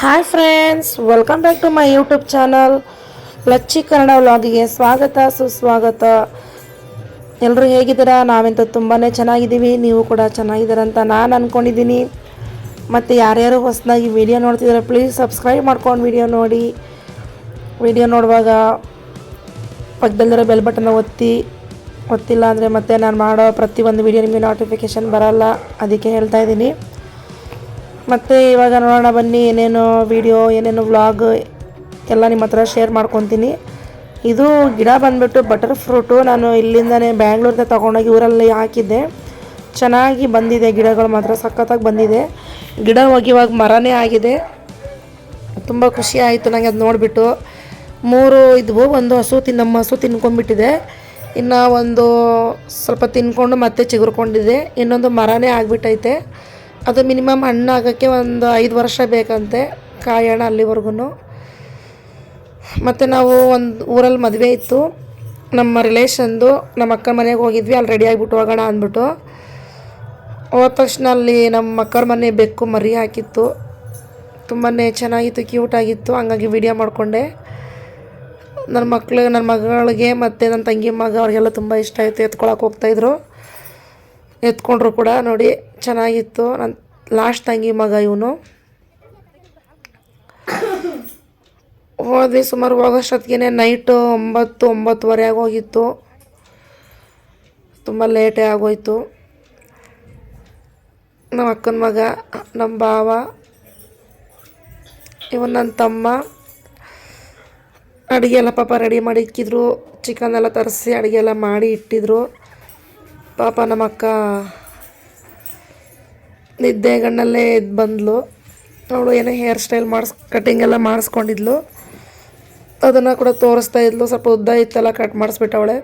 Hi friends welcome back to my YouTube channel Lacchi Kannada ವ್ಲಾಗಿಗೆ ಸ್ವಾಗತ, ಸುಸ್ವಾಗತ. ಎಲ್ಲರೂ ಹೇಗಿದ್ದೀರಾ? ನಾವಂತೂ ತುಂಬಾ ಚೆನ್ನಾಗಿದ್ದೀವಿ. ನೀವು ಕೂಡ ಚೆನ್ನಾಗಿದ್ದೀರ ಅಂತ ನಾನು ಅಂದ್ಕೊಂಡಿದ್ದೀನಿ ಮತ್ತು ಯಾರ್ಯಾರು ಹೊಸದಾಗಿ ವಿಡಿಯೋ ನೋಡ್ತಿದ್ದಾರೆ ಪ್ಲೀಸ್ ಸಬ್ಸ್ಕ್ರೈಬ್ ಮಾಡ್ಕೊಂಡು ವಿಡಿಯೋ ನೋಡಿ. ವಿಡಿಯೋ ನೋಡುವಾಗ ಪಕ್ಕದಲ್ಲಿರೋ ಬೆಲ್ ಬಟನ್ನ ಒತ್ತಿ. ಒತ್ತಿಲ್ಲ ಅಂದರೆ ಮತ್ತೆ ನಾನು ಮಾಡೋ ಪ್ರತಿಯೊಂದು ವಿಡಿಯೋ ನಿಮಗೆ ನೋಟಿಫಿಕೇಷನ್ ಬರಲ್ಲ. ಅದಕ್ಕೆ ಹೇಳ್ತಾ ಇದ್ದೀನಿ. ಮತ್ತು ಇವಾಗ ನೋಡೋಣ ಬನ್ನಿ, ಏನೇನು ವಿಡಿಯೋ ಏನೇನು ವ್ಲಾಗ್ ಎಲ್ಲ ನಿಮ್ಮ ಹತ್ರ ಶೇರ್ ಮಾಡ್ಕೊತೀನಿ. ಇದು ಗಿಡ ಬಂದುಬಿಟ್ಟು ಬಟರ್ ಫ್ರೂಟು ನಾನು ಇಲ್ಲಿಂದನೇ ಬ್ಯಾಂಗ್ಳೂರಿಂದ ತೊಗೊಂಡೋಗಿ ಊರಲ್ಲಿ ಹಾಕಿದ್ದೆ. ಚೆನ್ನಾಗಿ ಬಂದಿದೆ, ಗಿಡಗಳು ಮಾತ್ರ ಸಖತ್ತಾಗಿ ಬಂದಿದೆ. ಗಿಡ ಹೋಗಿ ಇವಾಗ ಮರನೇ ಆಗಿದೆ. ತುಂಬ ಖುಷಿ ಆಯಿತು ನನಗೆ ಅದು ನೋಡಿಬಿಟ್ಟು. ಮೂರು ಇದ್ವು, ಒಂದು ಹಸು ತಿನ್ನ ನಮ್ಮ ಹಸು ತಿನ್ಕೊಂಡ್ಬಿಟ್ಟಿದೆ. ಇನ್ನು ಒಂದು ಸ್ವಲ್ಪ ತಿನ್ಕೊಂಡು ಮತ್ತೆ ಚಿಗುರ್ಕೊಂಡಿದೆ. ಇನ್ನೊಂದು ಮರನೇ ಆಗಿಬಿಟ್ಟೈತೆ. ಅದು ಮಿನಿಮಮ್ ಹಣ್ಣಾಗೋಕ್ಕೆ ಒಂದು ಐದು ವರ್ಷ ಬೇಕಂತೆ ಕಾಯೋಣ ಅಲ್ಲಿವರೆಗೂ ಮತ್ತು ನಾವು ಒಂದು ಊರಲ್ಲಿ ಮದುವೆ ಇತ್ತು. ನಮ್ಮ ರಿಲೇಷನ್ದು ನಮ್ಮ ಅಕ್ಕ ಮನೆಗೆ ಹೋಗಿದ್ವಿ, ಅಲ್ಲಿ ರೆಡಿ ಆಗಿಬಿಟ್ಟು ಹೋಗೋಣ ಅಂದ್ಬಿಟ್ಟು. ಹೋದ ತಕ್ಷಣ ಅಲ್ಲಿ ನಮ್ಮ ಅಕ್ಕರ ಮನೆ ಬೆಕ್ಕು ಮರಿ ಹಾಕಿತ್ತು. ತುಂಬಾ ಚೆನ್ನಾಗಿತ್ತು ಕ್ಯೂಟ್ ಆಗಿತ್ತು. ಹಂಗಾಗಿ ವಿಡಿಯೋ ಮಾಡಿಕೊಂಡೆ. ನನ್ನ ಮಕ್ಳು, ನನ್ನ ಮಗಳಿಗೆ ಮತ್ತು ನನ್ನ ತಂಗಿ, ಮಗ, ಅವ್ರಿಗೆಲ್ಲ ತುಂಬ ಇಷ್ಟ ಆಯಿತು. ಎತ್ಕೊಳಕ್ಕೆ ಹೋಗ್ತಾಯಿದ್ರು ಎತ್ಕೊಂಡ್ರು ಕೂಡ ನೋಡಿ ಚೆನ್ನಾಗಿತ್ತು. ನನ್ನ ಲಾಸ್ಟ್ ತಂಗಿ ಮಗ ಇವನು. ಹೋದ್ವಿ ಸುಮಾರು ಹೋಗೋಷ್ಟೊತ್ತಿಗೆ ನೈಟು ಒಂಬತ್ತು, ಒಂಬತ್ತುವರೆ ಆಗೋಗಿತ್ತು. ತುಂಬ ಲೇಟೇ ಆಗೋಯ್ತು. ನಮ್ಮ ಅಕ್ಕನ ಮಗ ನಮ್ಮ ಭಾವ, ಇವನು ನನ್ನ ತಮ್ಮ. ಅಡುಗೆ ಎಲ್ಲ ಪಾಪ ರೆಡಿ ಮಾಡಿ ಇಕ್ಕಿದ್ರು. ಚಿಕನ್ ಎಲ್ಲ ತರಿಸಿ ಅಡುಗೆ ಎಲ್ಲ ಮಾಡಿ ಇಟ್ಟಿದ್ರು. ಪಾಪ ನಮ್ಮ ಅಕ್ಕ ನಿದ್ದೆ ಗಣ್ಣಲ್ಲೇ ಎದ್ದು ಬಂದ್ಲು. ಅವಳು ಏನೋ ಹೇರ್ ಸ್ಟೈಲ್ ಮಾಡಿಸ್ ಕಟಿಂಗ್ ಎಲ್ಲ ಮಾಡಿಸ್ಕೊಂಡಿದ್ಲು. ಅದನ್ನು ಕೂಡ ತೋರಿಸ್ತಾ ಇದ್ಲು. ಸ್ವಲ್ಪ ಉದ್ದ ಇತ್ತಲ್ಲ ಕಟ್ ಮಾಡಿಸ್ಬಿಟ್ಟವಳೆ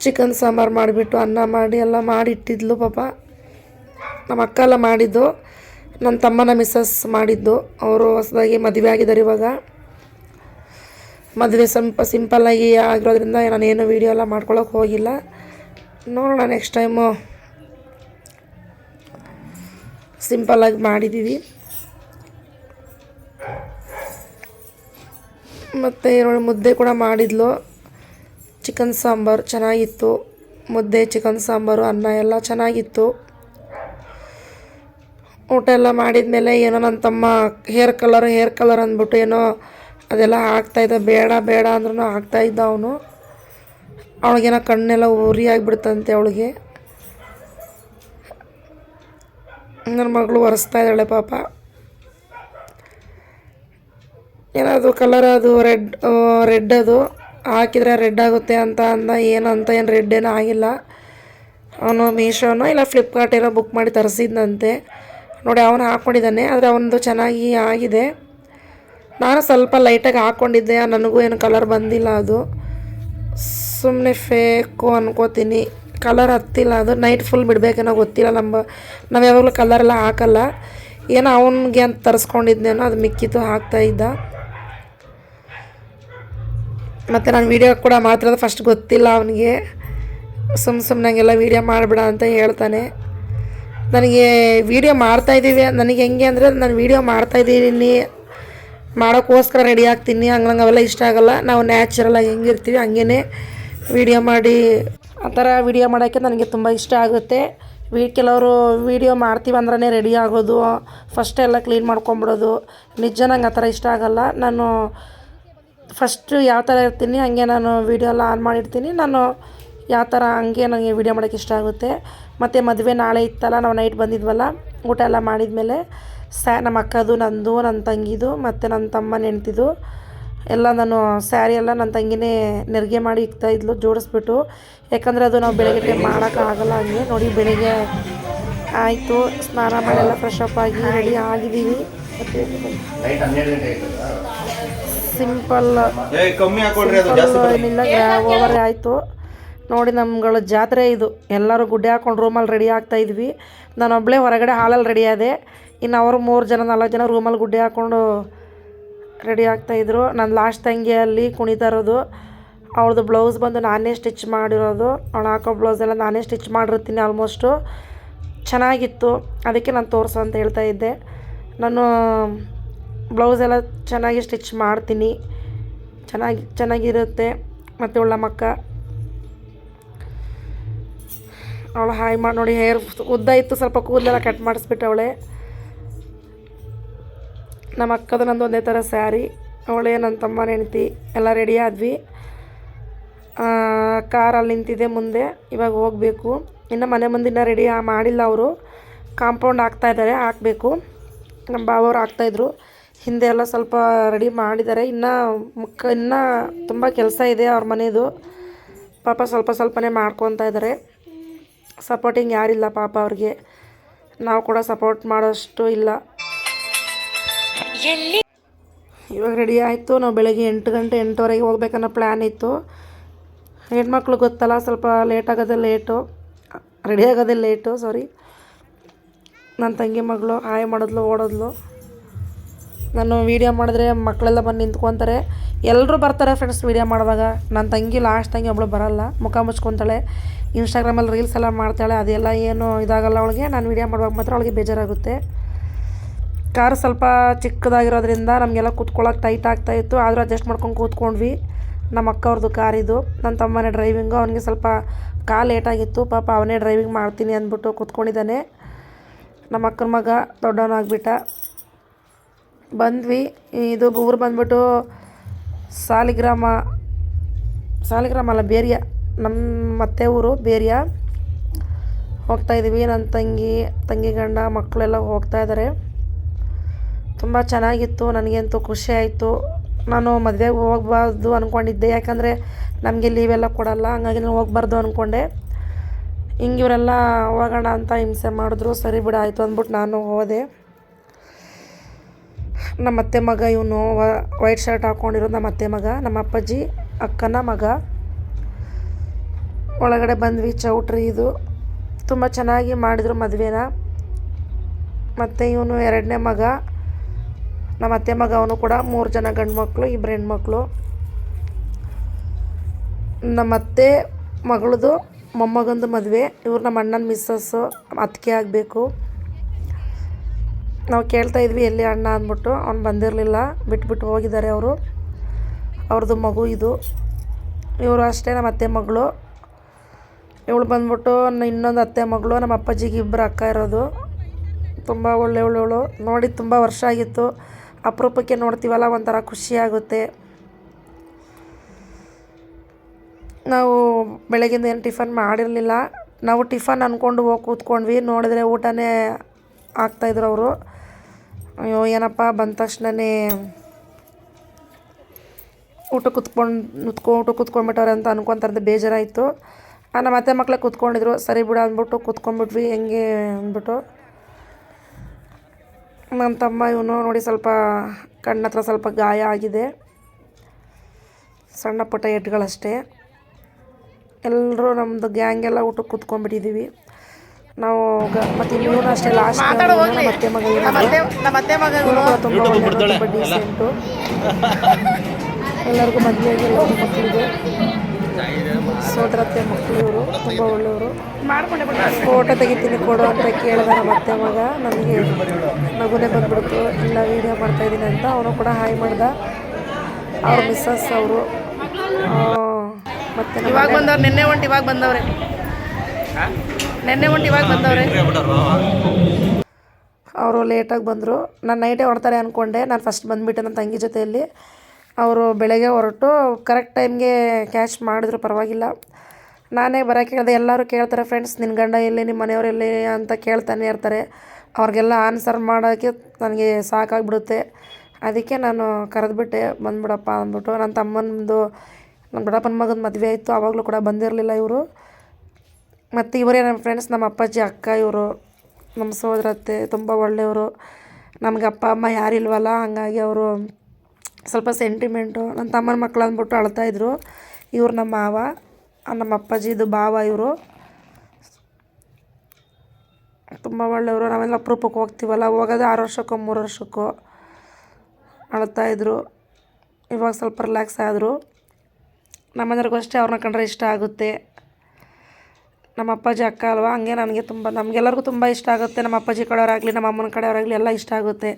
ಚಿಕನ್ ಸಾಂಬಾರು ಮಾಡಿಬಿಟ್ಟು ಅನ್ನ ಮಾಡಿ ಎಲ್ಲ ಮಾಡಿಟ್ಟಿದ್ಲು ಪಾಪ. ನಮ್ಮ ಅಕ್ಕ ಎಲ್ಲ ಮಾಡಿದ್ದು. ನನ್ನ ತಮ್ಮನ ಮಿಸ್ಸಸ್ ಮಾಡಿದ್ದು. ಅವರು ಹೊಸದಾಗಿ ಮದುವೆ ಆಗಿದ್ದಾರೆ ಇವಾಗ. ಮದುವೆ ಸ್ವಲ್ಪ ಸಿಂಪಲ್ಲಾಗಿ ಆಗಿರೋದ್ರಿಂದ ನಾನೇನು ವೀಡಿಯೋ ಎಲ್ಲ ಮಾಡ್ಕೊಳಕ್ಕೆ ಹೋಗಿಲ್ಲ. ನೋಡೋಣ ನೆಕ್ಸ್ಟ್ ಟೈಮು ಸಿಂಪಲ್ಲಾಗಿ ಮಾಡಿದ್ದೀವಿ ಮತ್ತು ಎರಡು ಮುದ್ದೆ ಕೂಡ ಮಾಡಿದ್ಲು. ಚಿಕನ್ ಸಾಂಬಾರು ಚೆನ್ನಾಗಿತ್ತು. ಮುದ್ದೆ ಚಿಕನ್ ಸಾಂಬಾರು, ಅನ್ನ ಎಲ್ಲ ಚೆನ್ನಾಗಿತ್ತು. ಊಟ ಎಲ್ಲ ಮಾಡಿದ ಮೇಲೆ ಏನೋ ನನ್ನ ತಮ್ಮ ಹೇರ್ ಕಲರ್ ಹೇರ್ ಕಲರ್ ಅಂದ್ಬಿಟ್ಟು ಏನೋ ಅದೆಲ್ಲ ಹಾಕ್ತಾಯಿದ್ದ ಬೇಡ ಬೇಡ ಅಂದ್ರೂ ಹಾಕ್ತಾಯಿದ್ದ ಅವನು. ಅವಳಿಗೇನೋ ಕಣ್ಣೆಲ್ಲ ಉರಿ ಆಗಿಬಿಡ್ತಂತೆ ಅವಳಿಗೆ. ನನ್ನ ಮಗಳು ಒರೆಸ್ತಾ ಇದ್ದಾಳೆ ಪಾಪ. ಏನದು ಕಲರ್ ಅದು ರೆಡ್ ರೆಡ್ ಅದು. ಹಾಕಿದರೆ ರೆಡ್ ಆಗುತ್ತೆ ಅಂತ ಅಂದ ಏನಂತ ಏನು ರೆಡ್ ಏನೂ ಆಗಿಲ್ಲ. ಅವನು ಮೀಶೋನೋ ಇಲ್ಲ ಫ್ಲಿಪ್ಕಾರ್ಟ್ ಏನೋ ಬುಕ್ ಮಾಡಿ ತರಿಸಿದ್ನಂತೆ. ನೋಡಿ, ಅವನು ಹಾಕ್ಕೊಂಡಿದ್ದಾನೆ ಆದರೆ ಅವನದು ಚೆನ್ನಾಗಿ ಆಗಿದೆ. ನಾನು ಸ್ವಲ್ಪ ಲೈಟಾಗಿ ಹಾಕ್ಕೊಂಡಿದ್ದೆ ನನಗೂ ಏನು ಕಲರ್ ಬಂದಿಲ್ಲ ಅದು. ಸುಮ್ಮನೆ ಫೇಕು ಅನ್ಕೋತೀನಿ. ಕಲರ್ ಹತ್ತಿಲ್ಲ ಅದು. ನೈಟ್ ಫುಲ್ ಬಿಡಬೇಕೇನೋ ಗೊತ್ತಿಲ್ಲ. ನಮ್ಮ, ನಾವು ಯಾವಾಗಲೂ ಕಲರೆಲ್ಲ ಹಾಕಲ್ಲ. ಏನೋ ಅವನಿಗೆ ಅಂತ ತರಿಸ್ಕೊಂಡಿದ್ನೇನೋ ಅದು ಮಿಕ್ಕಿತ್ತು ಹಾಕ್ತಾಯಿದ್ದ ಮತ್ತು ನಾನು ವೀಡಿಯೋ ಕೂಡ ಮಾತಾಡೋದು ಫಸ್ಟ್ ಗೊತ್ತಿಲ್ಲ ಅವನಿಗೆ. ಸುಮ್ಮ ಸುಮ್ಮನೆಗೆಲ್ಲ ವೀಡಿಯೋ ಮಾಡಿಬಿಡ ಅಂತ ಹೇಳ್ತಾನೆ. ನನಗೆ ವೀಡಿಯೋ ಮಾಡ್ತಾಯಿದ್ದೀವಿ ನನಗೆ ಹೆಂಗೆ ಅಂದರೆ ನಾನು ವೀಡಿಯೋ ಮಾಡ್ತಾಯಿದ್ದೀನಿ ಮಾಡೋಕ್ಕೋಸ್ಕರ ರೆಡಿ ಆಗ್ತೀನಿ. ಹಂಗೆ ನಂಗೆ ಅವೆಲ್ಲ ಇಷ್ಟ ಆಗೋಲ್ಲ. ನಾವು ನ್ಯಾಚುರಲಾಗಿ ಹೆಂಗಿರ್ತೀವಿ ಹಂಗೇ ವಿಡಿಯೋ ಮಾಡಿ. ಆ ಥರ ವೀಡಿಯೋ ಮಾಡೋಕ್ಕೆ ನನಗೆ ತುಂಬ ಇಷ್ಟ ಆಗುತ್ತೆ. ವಿ, ಕೆಲವರು ವೀಡಿಯೋ ಮಾಡ್ತೀವಿ ಅಂದ್ರೆ ರೆಡಿ ಆಗೋದು. ಫಸ್ಟ್ ಎಲ್ಲ ಕ್ಲೀನ್ ಮಾಡ್ಕೊಂಬಿಡೋದು. ನಿಜ ನಂಗೆ ಆ ಥರ ಇಷ್ಟ ಆಗೋಲ್ಲ. ನಾನು ಫಸ್ಟು ಯಾವ ಥರ ಇರ್ತೀನಿ, ಹಂಗೆ ನಾನು ವೀಡಿಯೋ ಎಲ್ಲ ಆನ್ ಮಾಡಿರ್ತೀನಿ. ನಾನು ಯಾವ ಥರ, ಹಂಗೆ ನನಗೆ ವೀಡಿಯೋ ಮಾಡೋಕ್ಕೆ ಇಷ್ಟ ಆಗುತ್ತೆ. ಮತ್ತು ಮದುವೆ ನಾಳೆ ಇತ್ತಲ್ಲ, ನಾವು ನೈಟ್ ಬಂದಿದ್ವಲ್ಲ, ಊಟ ಎಲ್ಲ ಮಾಡಿದ್ಮೇಲೆ ಸ್ಯಾ ನಮ್ಮ ಅಕ್ಕದು ನಂದು ನನ್ನ ತಂಗಿದು ಮತ್ತು ನನ್ನ ತಮ್ಮ ನೆಂಟಿದು. ಎಲ್ಲ ನಾನು ಸ್ಯಾರಿ ಎಲ್ಲ ನನ್ನ ತಂಗಿನೇ ನೆರಿಗೆ ಮಾಡಿ ಇಕ್ತಾ ಇದ್ಲು ಜೋಡಿಸ್ಬಿಟ್ಟು. ಯಾಕಂದರೆ ಅದು ನಾವು ಬೆಳಗ್ಗೆ ಮಾಡೋಕ್ಕಾಗಲ್ಲ ಹಂಗೆ. ನೋಡಿ ಬೆಳಿಗ್ಗೆ ಆಯಿತು. ಸ್ನಾನ ಮಾಡೆಲ್ಲ ಫ್ರೆಶ್ ಅಪ್ ಆಗಿ ರೆಡಿ ಆಗಿದ್ದೀವಿ ಸಿಂಪಲ್. ಏನಿಲ್ಲ ಓವರ್ ಆಯಿತು. ನೋಡಿ ನಮ್ಗಳ ಜಾತ್ರೆ ಇದು. ಎಲ್ಲರೂ ಗುಡ್ಡೆ ಹಾಕೊಂಡು ರೂಮಲ್ಲಿ ರೆಡಿ ಆಗ್ತಾಯಿದ್ವಿ ನಾನು ಒಬ್ಬಳೇ ಹೊರಗಡೆ ಹಾಲಲ್ಲಿ ರೆಡಿ ಆದೆ. ಇನ್ನು ಅವರು ಮೂರು ಜನ, ನಾಲ್ಕು ಜನ ರೂಮಲ್ಲಿ ಗುಡ್ಡೆ ಹಾಕ್ಕೊಂಡು ರೆಡಿ ಆಗ್ತಾಯಿದ್ರು ನನ್ನ ಲಾಸ್ಟ್ ತಂಗಿಯಲ್ಲಿ ಕುಣಿತಾ ಇರೋದು. ಅವಳದು ಬ್ಲೌಸ್ ಬಂದು ನಾನೇ ಸ್ಟಿಚ್ ಮಾಡಿರೋದು. ಅವಳು ಹಾಕೋ ಬ್ಲೌಸ್ ಎಲ್ಲ ನಾನೇ ಸ್ಟಿಚ್ ಮಾಡಿರ್ತೀನಿ ಆಲ್ಮೋಸ್ಟು ಚೆನ್ನಾಗಿತ್ತು. ಅದಕ್ಕೆ ನಾನು ತೋರಿಸು ಅಂತ ಹೇಳ್ತಾ ಇದ್ದೆ. ನಾನು ಬ್ಲೌಸ್ ಎಲ್ಲ ಚೆನ್ನಾಗಿ ಸ್ಟಿಚ್ ಮಾಡ್ತೀನಿ. ಚೆನ್ನಾಗಿ, ಚೆನ್ನಾಗಿರುತ್ತೆ. ಮತ್ತು ಒಳ್ಳೆ ಮಕ್ಕ ಅವಳು ಹಾಯ್ ಮಾಡಿ ನೋಡಿ ಹೇರ್ ಉದ್ದ ಇತ್ತು, ಸ್ವಲ್ಪ ಕೂದಲೆಲ್ಲ ಕಟ್ ಮಾಡಿಸ್ಬಿಟ್ಟವಳೆ. ನಮ್ಮ ಅಕ್ಕದ ನಂದು ಒಂದೇ ಥರ ಸ್ಯಾರಿ, ಅವಳೇ ನನ್ನ ತಮ್ಮನ ಹೆಂಡ್ತಿ, ಎಲ್ಲ ರೆಡಿ ಆದ್ವಿ. ಕಾರಲ್ಲಿ ನಿಂತಿದೆ ಮುಂದೆ, ಇವಾಗ ಹೋಗಬೇಕು. ಇನ್ನು ಮನೆ ಮುಂದಿನ ರೆಡಿ ಮಾಡಿಲ್ಲ ಅವರು. ಕಾಂಪೌಂಡ್ ಹಾಕ್ತಾ ಇದ್ದಾರೆ, ಹಾಕಬೇಕು. ನಮ್ಮ ಬಾವವ್ರು ಹಾಕ್ತಾಯಿದ್ರು ಹಿಂದೆ ಎಲ್ಲ ಸ್ವಲ್ಪ ರೆಡಿ ಮಾಡಿದ್ದಾರೆ. ಇನ್ನು ಮುಖ, ಇನ್ನೂ ತುಂಬ ಕೆಲಸ ಇದೆ ಅವ್ರ ಮನೆಯದು ಪಾಪ ಸ್ವಲ್ಪ ಸ್ವಲ್ಪನೇ ಮಾಡ್ಕೊತಾ ಇದ್ದಾರೆ. ಸಪೋರ್ಟಿಂಗ್ ಯಾರಿಲ್ಲ ಪಾಪ ಅವ್ರಿಗೆ. ನಾವು ಕೂಡ ಸಪೋರ್ಟ್ ಮಾಡೋಷ್ಟು ಇಲ್ಲ. ಇವಾಗ ರೆಡಿ ಆಯಿತು. ನಾವು ಬೆಳಗ್ಗೆ ಎಂಟು ಗಂಟೆ ಎಂಟುವರೆಗೆ ಹೋಗ್ಬೇಕನ್ನೋ ಪ್ಲ್ಯಾನ್ ಇತ್ತು. ಹೆಣ್ಮಕ್ಳು ಗೊತ್ತಲ್ಲ, ಸ್ವಲ್ಪ ಲೇಟ್ ಆಗೋದೇ ಲೇಟು ರೆಡಿ ಆಗೋದೆ ಲೇಟು ಸಾರಿ ನನ್ನ ತಂಗಿ ಮಗಳು ಹಾಯ್ ಮಾಡಿದ್ಲು, ಓಡೋದ್ಲು. ನಾನು ವೀಡಿಯೋ ಮಾಡಿದ್ರೆ ಮಕ್ಕಳೆಲ್ಲ ಬಂದು ನಿಂತ್ಕೊತಾರೆ. ಎಲ್ಲರೂ ಬರ್ತಾರೆ ಫ್ರೆಂಡ್ಸ್ ವೀಡಿಯೋ ಮಾಡುವಾಗ. ನನ್ನ ತಂಗಿ ಲಾಸ್ಟ್ ತಂಗಿ ಒಬ್ಳು ಬರೋಲ್ಲ. ಮುಖ ಮುಚ್ಕೊತಾಳೆ. ಇನ್ಸ್ಟಾಗ್ರಾಮಲ್ಲಿ ರೀಲ್ಸ್ ಎಲ್ಲ ಮಾಡ್ತಾಳೆ. ಅದೆಲ್ಲ ಏನು ಇದಾಗಲ್ಲ ಅವಳಿಗೆ. ನಾನು ವೀಡಿಯೋ ಮಾಡುವಾಗ ಮಾತ್ರ ಅವಳಿಗೆ ಬೇಜಾರಾಗುತ್ತೆ. ಕಾರ್ ಸ್ವಲ್ಪ ಚಿಕ್ಕದಾಗಿರೋದ್ರಿಂದ ನಮಗೆಲ್ಲ ಕೂತ್ಕೊಳ್ಳೋಕೆ ಟೈಟ್ ಆಗ್ತಾಯಿತ್ತು ಆದರೂ ಅಡ್ಜಸ್ಟ್ ಮಾಡ್ಕೊಂಡು ಕೂತ್ಕೊಂಡ್ವಿ. ನಮ್ಮ ಅಕ್ಕವ್ರದ್ದು ಕಾರಿದು ನನ್ನ ತಮ್ಮನೇ ಡ್ರೈವಿಂಗು ಅವನಿಗೆ ಸ್ವಲ್ಪ ಕಾಲು ಲೇಟಾಗಿತ್ತು ಪಾಪ ಅವನೇ ಡ್ರೈವಿಂಗ್ ಮಾಡ್ತೀನಿ ಅಂದ್ಬಿಟ್ಟು ಕೂತ್ಕೊಂಡಿದ್ದಾನೆ. ನಮ್ಮ ಅಕ್ಕನ ಮಗ ದೊಡ್ಡವನಾಗ್ಬಿಟ್ಟ ಬಂದ್ವಿ. ಇದು ಊರು ಬಂದ್ಬಿಟ್ಟು ಸಾಲಿಗ್ರಾಮ ಸಾಲಿಗ್ರಾಮ ಅಲ್ಲ, ಬೇರಿಯ. ನಮ್ಮ ಮತ್ತೆ ಊರು, ಬೇರಿಯ. ಹೋಗ್ತಾಯಿದ್ದೀವಿ ನನ್ನ ತಂಗಿ ತಂಗಿ ಗಂಡ ಮಕ್ಕಳೆಲ್ಲ ಹೋಗ್ತಾ ಇದ್ದಾರೆ ತುಂಬ ಚೆನ್ನಾಗಿತ್ತು, ನನಗಂತೂ ಖುಷಿ ಆಯಿತು. ನಾನು ಮದುವೆಗೆ ಹೋಗ್ಬಾರ್ದು ಅಂದ್ಕೊಂಡಿದ್ದೆ ಯಾಕಂದರೆ ನಮಗೆ ಲೀವೆಲ್ಲ ಕೊಡಲ್ಲ, ಹಂಗಾಗಿ ನಾನು ಹೋಗ್ಬಾರ್ದು ಅಂದ್ಕೊಂಡೆ ಹಿಂಗೆ ಇವರೆಲ್ಲ ಹೋಗೋಣ ಅಂತ ಹಿಂಸೆ ಮಾಡಿದ್ರು, ಸರಿ ಬಿಡ, ಆಯಿತು ಅಂದ್ಬಿಟ್ಟು ನಾನು ಹೋದೆ. ನಮ್ಮ ಅತ್ತೆ ಮಗ ಇವನು ವೈಟ್ ಶರ್ಟ್ ಹಾಕ್ಕೊಂಡಿರೋ ನಮ್ಮ ಅತ್ತೆ ಮಗ, ನಮ್ಮ ಅಪ್ಪಾಜಿ, ಅಕ್ಕನ ಮಗ. ಒಳಗಡೆ ಬಂದ್ವಿ, ಚೌಟ್ರಿ ಇದು. ತುಂಬ ಚೆನ್ನಾಗಿ ಮಾಡಿದರು ಮದುವೆನ. ಮತ್ತು ಇವನು ಎರಡನೇ ಮಗ. ನಮ್ಮ ಅತ್ತೆ ಮಗ ಅವನು ಕೂಡ ಮೂರು ಜನ ಗಂಡು ಮಕ್ಕಳು ಇಬ್ಬರು ಹೆಣ್ಮಕ್ಳು. ನಮ್ಮ ಅತ್ತೆ ಮಗಳದು ಮೊಮ್ಮಗಂದು ಮದುವೆ. ಇವ್ರು ನಮ್ಮ ಅಣ್ಣನ ಮಿಸ್ಸಸ್ಸು ಅತ್ತಿಗೆ ಆಗಬೇಕು. ನಾವು ಕೇಳ್ತಾ ಇದ್ವಿ, ಎಲ್ಲಿ ಅಣ್ಣ ಅಂದ್ಬಿಟ್ಟು. ಅವ್ನು ಬಂದಿರಲಿಲ್ಲ, ಬಿಟ್ಬಿಟ್ಟು ಹೋಗಿದ್ದಾರೆ ಅವರು. ಅವ್ರದ್ದು ಮಗು ಇದು. ಇವರು ಅಷ್ಟೇ ನಮ್ಮ ಅತ್ತೆ ಮಗಳು. ಇವಳು ಬಂದ್ಬಿಟ್ಟು ಇನ್ನೊಂದು ಅತ್ತೆ ಮಗಳು, ನಮ್ಮ ಅಪ್ಪಾಜಿಗೆ ಇಬ್ಬರು ಅಕ್ಕ ಇರೋದು. ತುಂಬ ಒಳ್ಳೆಯವಳು. ನೋಡಿ, ತುಂಬ ವರ್ಷ ಆಗಿತ್ತು. ಅಪರೂಪಕ್ಕೆ ನೋಡ್ತೀವಲ್ಲ, ಒಂಥರ ಖುಷಿಯಾಗುತ್ತೆ. ನಾವು ಬೆಳಗಿಂದ ಏನು ಟಿಫನ್ ಮಾಡಿರಲಿಲ್ಲ. ನಾವು ಟಿಫನ್ ಅಂದ್ಕೊಂಡು ಹೋಗಿ ಕೂತ್ಕೊಂಡ್ವಿ. ನೋಡಿದ್ರೆ ಊಟನೇ ಆಗ್ತಾಯಿದ್ರು ಅವರು. ಅಯ್ಯೋ, ಏನಪ್ಪ, ಬಂದ ತಕ್ಷಣನೇ ಊಟ ಕುತ್ಕೊಂಡು ಕುತ್ಕೊ, ಊಟ ಕುತ್ಕೊಂಡ್ಬಿಟ್ಟವ್ರೆ ಅಂತ ಅನ್ಕೊತಾರಂತ ಬೇಜಾರಾಯಿತು. ನಮ್ಮ ಅತ್ತೆ ಮಕ್ಕಳೇ ಕೂತ್ಕೊಂಡಿದ್ರು. ಸರಿ ಬಿಡು ಅಂದ್ಬಿಟ್ಟು ಕೂತ್ಕೊಂಡ್ಬಿಟ್ವಿ. ಹೆಂಗೆ ಅಂದ್ಬಿಟ್ಟು. ನನ್ನ ತಮ್ಮ ಇವನು ನೋಡಿ ಸ್ವಲ್ಪ ಕಣ್ಣ ಹತ್ರ ಸ್ವಲ್ಪ ಗಾಯ ಆಗಿದೆ. ಸಣ್ಣ ಪುಟ್ಟ ಏಟ್ಗಳಷ್ಟೇ. ಎಲ್ಲರೂ ನಮ್ಮದು ಗ್ಯಾಂಗ್ ಎಲ್ಲ ಊಟಕ್ಕೆ ಕೂತ್ಕೊಂಡ್ಬಿಟ್ಟಿದ್ದೀವಿ ನಾವು ಮತ್ತೆ ಮತ್ತು ಇವನು ಅಷ್ಟೇ ಲಾಸ್ಟ್ ನಮ್ಮ ಅತ್ತೆ ಮಗ ತುಂಬ ತುಂಬ ಡೀಸೆಂಟು ಎಲ್ಲರಿಗೂ ಮದುವೆ ಆಗಿರೋ ಮಕ್ಕಳಿಗೆ. ಸೋದರತ್ತೆ ಮಕ್ಕಳು ಇವರು ತುಂಬ ಒಳ್ಳೆಯವರು. ಫೋಟೋ ತೆಗಿತೀನಿ ಕೊಡು ಅಂತ ಕೇಳಿದ ಮತ್ತೆ ಮಗ ನನಗೆ ನಗುನೇ ಬಂದ್ಬಿಡ್ತು. ಇಲ್ಲ ವೀಡಿಯೋ ಮಾಡ್ತಾಯಿದ್ದೀನಿ ಅಂತ ಅವನು ಕೂಡ ಹಾಯ್ ಮಾಡ್ದ. ಅವ್ರ ಮಿಸ್ಸಸ್ ಅವರು. ಮತ್ತೆ ಇವಾಗ ಬಂದವ್ರು ನಿನ್ನೆ ಒಂಟು ಇವಾಗ ಬಂದವ್ರೆ. ನಿನ್ನೆ ಒಂಟು ಇವಾಗ ಬಂದವ್ರೆ. ಅವರು ಲೇಟಾಗಿ ಬಂದರು. ನಾನು ನೈಟೇ ಹೊಡ್ತಾರೆ ಅಂದ್ಕೊಂಡೆ ನಾನು ಫಸ್ಟ್ ಬಂದುಬಿಟ್ಟೆ ನನ್ನ ತಂಗಿ ಜೊತೆಯಲ್ಲಿ. ಅವರು ಬೆಳಗ್ಗೆ ಹೊರಟು ಕರೆಕ್ಟ್ ಟೈಮ್ಗೆ ಕ್ಯಾಚ್ ಮಾಡಿದ್ರು, ಪರವಾಗಿಲ್ಲ. ನಾನೇ ಬರೋಕ್ಕೆ ಹೇಳಿದೆ ಎಲ್ಲರೂ ಕೇಳ್ತಾರೆ ಫ್ರೆಂಡ್ಸ್ ನಿನ್ನ ಗಂಡ ಎಲ್ಲಿ ನಿಮ್ಮ ಮನೆಯವ್ರು ಎಲ್ಲಿ? ಅಂತ ಕೇಳ್ತಾನೆ ಇರ್ತಾರೆ. ಅವ್ರಿಗೆಲ್ಲ ಆನ್ಸರ್ ಮಾಡೋಕ್ಕೆ ನನಗೆ ಸಾಕಾಗ್ಬಿಡುತ್ತೆ. ಅದಕ್ಕೆ ನಾನು ಕರೆದ್ಬಿಟ್ಟೆ, ಬಂದ್ಬಿಡಪ್ಪ ಅಂದ್ಬಿಟ್ಟು. ನನ್ನ ತಮ್ಮನದು ನನ್ನ ದೊಡ್ಡಪ್ಪನ ಮಗನ ಮದುವೆ ಆಯಿತು, ಆವಾಗಲೂ ಕೂಡ ಬಂದಿರಲಿಲ್ಲ ಇವರು. ಮತ್ತು ಇವರೇ ನಮ್ಮ ಫ್ರೆಂಡ್ಸ್ ನಮ್ಮ ಅಪ್ಪಾಜಿ ಅಕ್ಕ ಇವರು. ನಮ್ಮ ಸೋದರತ್ತೆ, ತುಂಬ ಒಳ್ಳೆಯವರು. ನಮಗೆ ಅಪ್ಪ, ಅಮ್ಮ ಯಾರಿಲ್ವಲ್ಲ, ಹಾಗಾಗಿ ಅವರು ಸ್ವಲ್ಪ ಸೆಂಟಿಮೆಂಟು ನನ್ನ ತಮ್ಮನ ಮಕ್ಳು ಅಂದ್ಬಿಟ್ಟು ಅಳ್ತಾಯಿದ್ರು ಇವ್ರು ನಮ್ಮ ಮಾವ ನಮ್ಮ ಅಪ್ಪಾಜಿದು ಭಾವ ಇವರು. ತುಂಬ ಒಳ್ಳೆಯವರು. ನಾವೆಲ್ಲ ಅಪರೂಪಕ್ಕೆ ಹೋಗ್ತೀವಲ್ಲ, ಹೋಗೋದು ಆರು ವರ್ಷಕ್ಕೋ, ಮೂರು ವರ್ಷಕ್ಕೋ ಅಳ್ತಾಯಿದ್ರು ಇವಾಗ ಸ್ವಲ್ಪ ರಿಲ್ಯಾಕ್ಸ್ ಆದರು. ನಮ್ಮನೆಯವ್ರಿಗೂ ಅಷ್ಟೇ ಅವ್ರನ್ನ ಕಂಡ್ರೆ ಇಷ್ಟ ಆಗುತ್ತೆ. ನಮ್ಮ ಅಪ್ಪಾಜಿ ಅಕ್ಕ ಅಲ್ವಾ? ಹಂಗೆ ನನಗೆ ತುಂಬ, ನಮಗೆಲ್ಲರಿಗೂ ತುಂಬ ಇಷ್ಟ ಆಗುತ್ತೆ. ನಮ್ಮ ಅಪ್ಪಾಜಿ ಕಡೆಯವರಾಗಲಿ ನಮ್ಮ ಅಮ್ಮನ ಕಡೆಯವರಾಗಲಿ ಎಲ್ಲ ಇಷ್ಟ ಆಗುತ್ತೆ.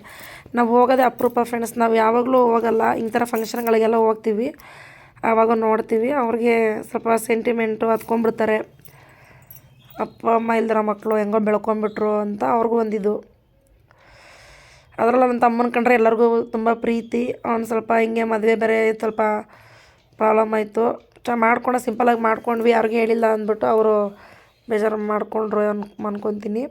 ನಾವು ಹೋಗೋದೇ ಅಪರೂಪ ಫ್ರೆಂಡ್ಸ್ ನಾವು ಯಾವಾಗಲೂ ಹೋಗಲ್ಲ. ಈ ಥರ ಫಂಕ್ಷನ್ಗಳಿಗೆಲ್ಲ ಹೋಗ್ತೀವಿ. ಆವಾಗ ನೋಡ್ತೀವಿ. ಅವ್ರಿಗೆ ಸ್ವಲ್ಪ ಸೆಂಟಿಮೆಂಟು ಹತ್ಕೊಂಡ್ಬಿಡ್ತಾರೆ ಅಪ್ಪ, ಅಮ್ಮ ಇಲ್ದಿರೋ ಮಕ್ಕಳು ಹೆಂಗೋ ಬೆಳ್ಕೊಂಬಿಟ್ರು ಅಂತ ಅವ್ರಿಗೂ ಒಂದಿದು. ಅದರಲ್ಲ ನನ್ನ ತಮ್ಮನ ಕಂಡ್ರೆ ಎಲ್ಲರಿಗೂ ತುಂಬ ಪ್ರೀತಿ. ಅವ್ನು ಸ್ವಲ್ಪ ಹಿಂಗೆ ಮದುವೆ ಬೇರೆ ಸ್ವಲ್ಪ ಪ್ರಾಬ್ಲಮ್ ಆಯಿತು. ಚ, ಮಾಡ್ಕೊಂಡು ಸಿಂಪಲಾಗಿ ಮಾಡ್ಕೊಂಡ್ವಿ. ಯಾರಿಗೂ ಹೇಳಿಲ್ಲ ಅಂದ್ಬಿಟ್ಟು ಅವರು ಬೇಜಾರು ಮಾಡ್ಕೊಂಡ್ರು ಅನ್ ಅನ್ಕೊತೀನಿ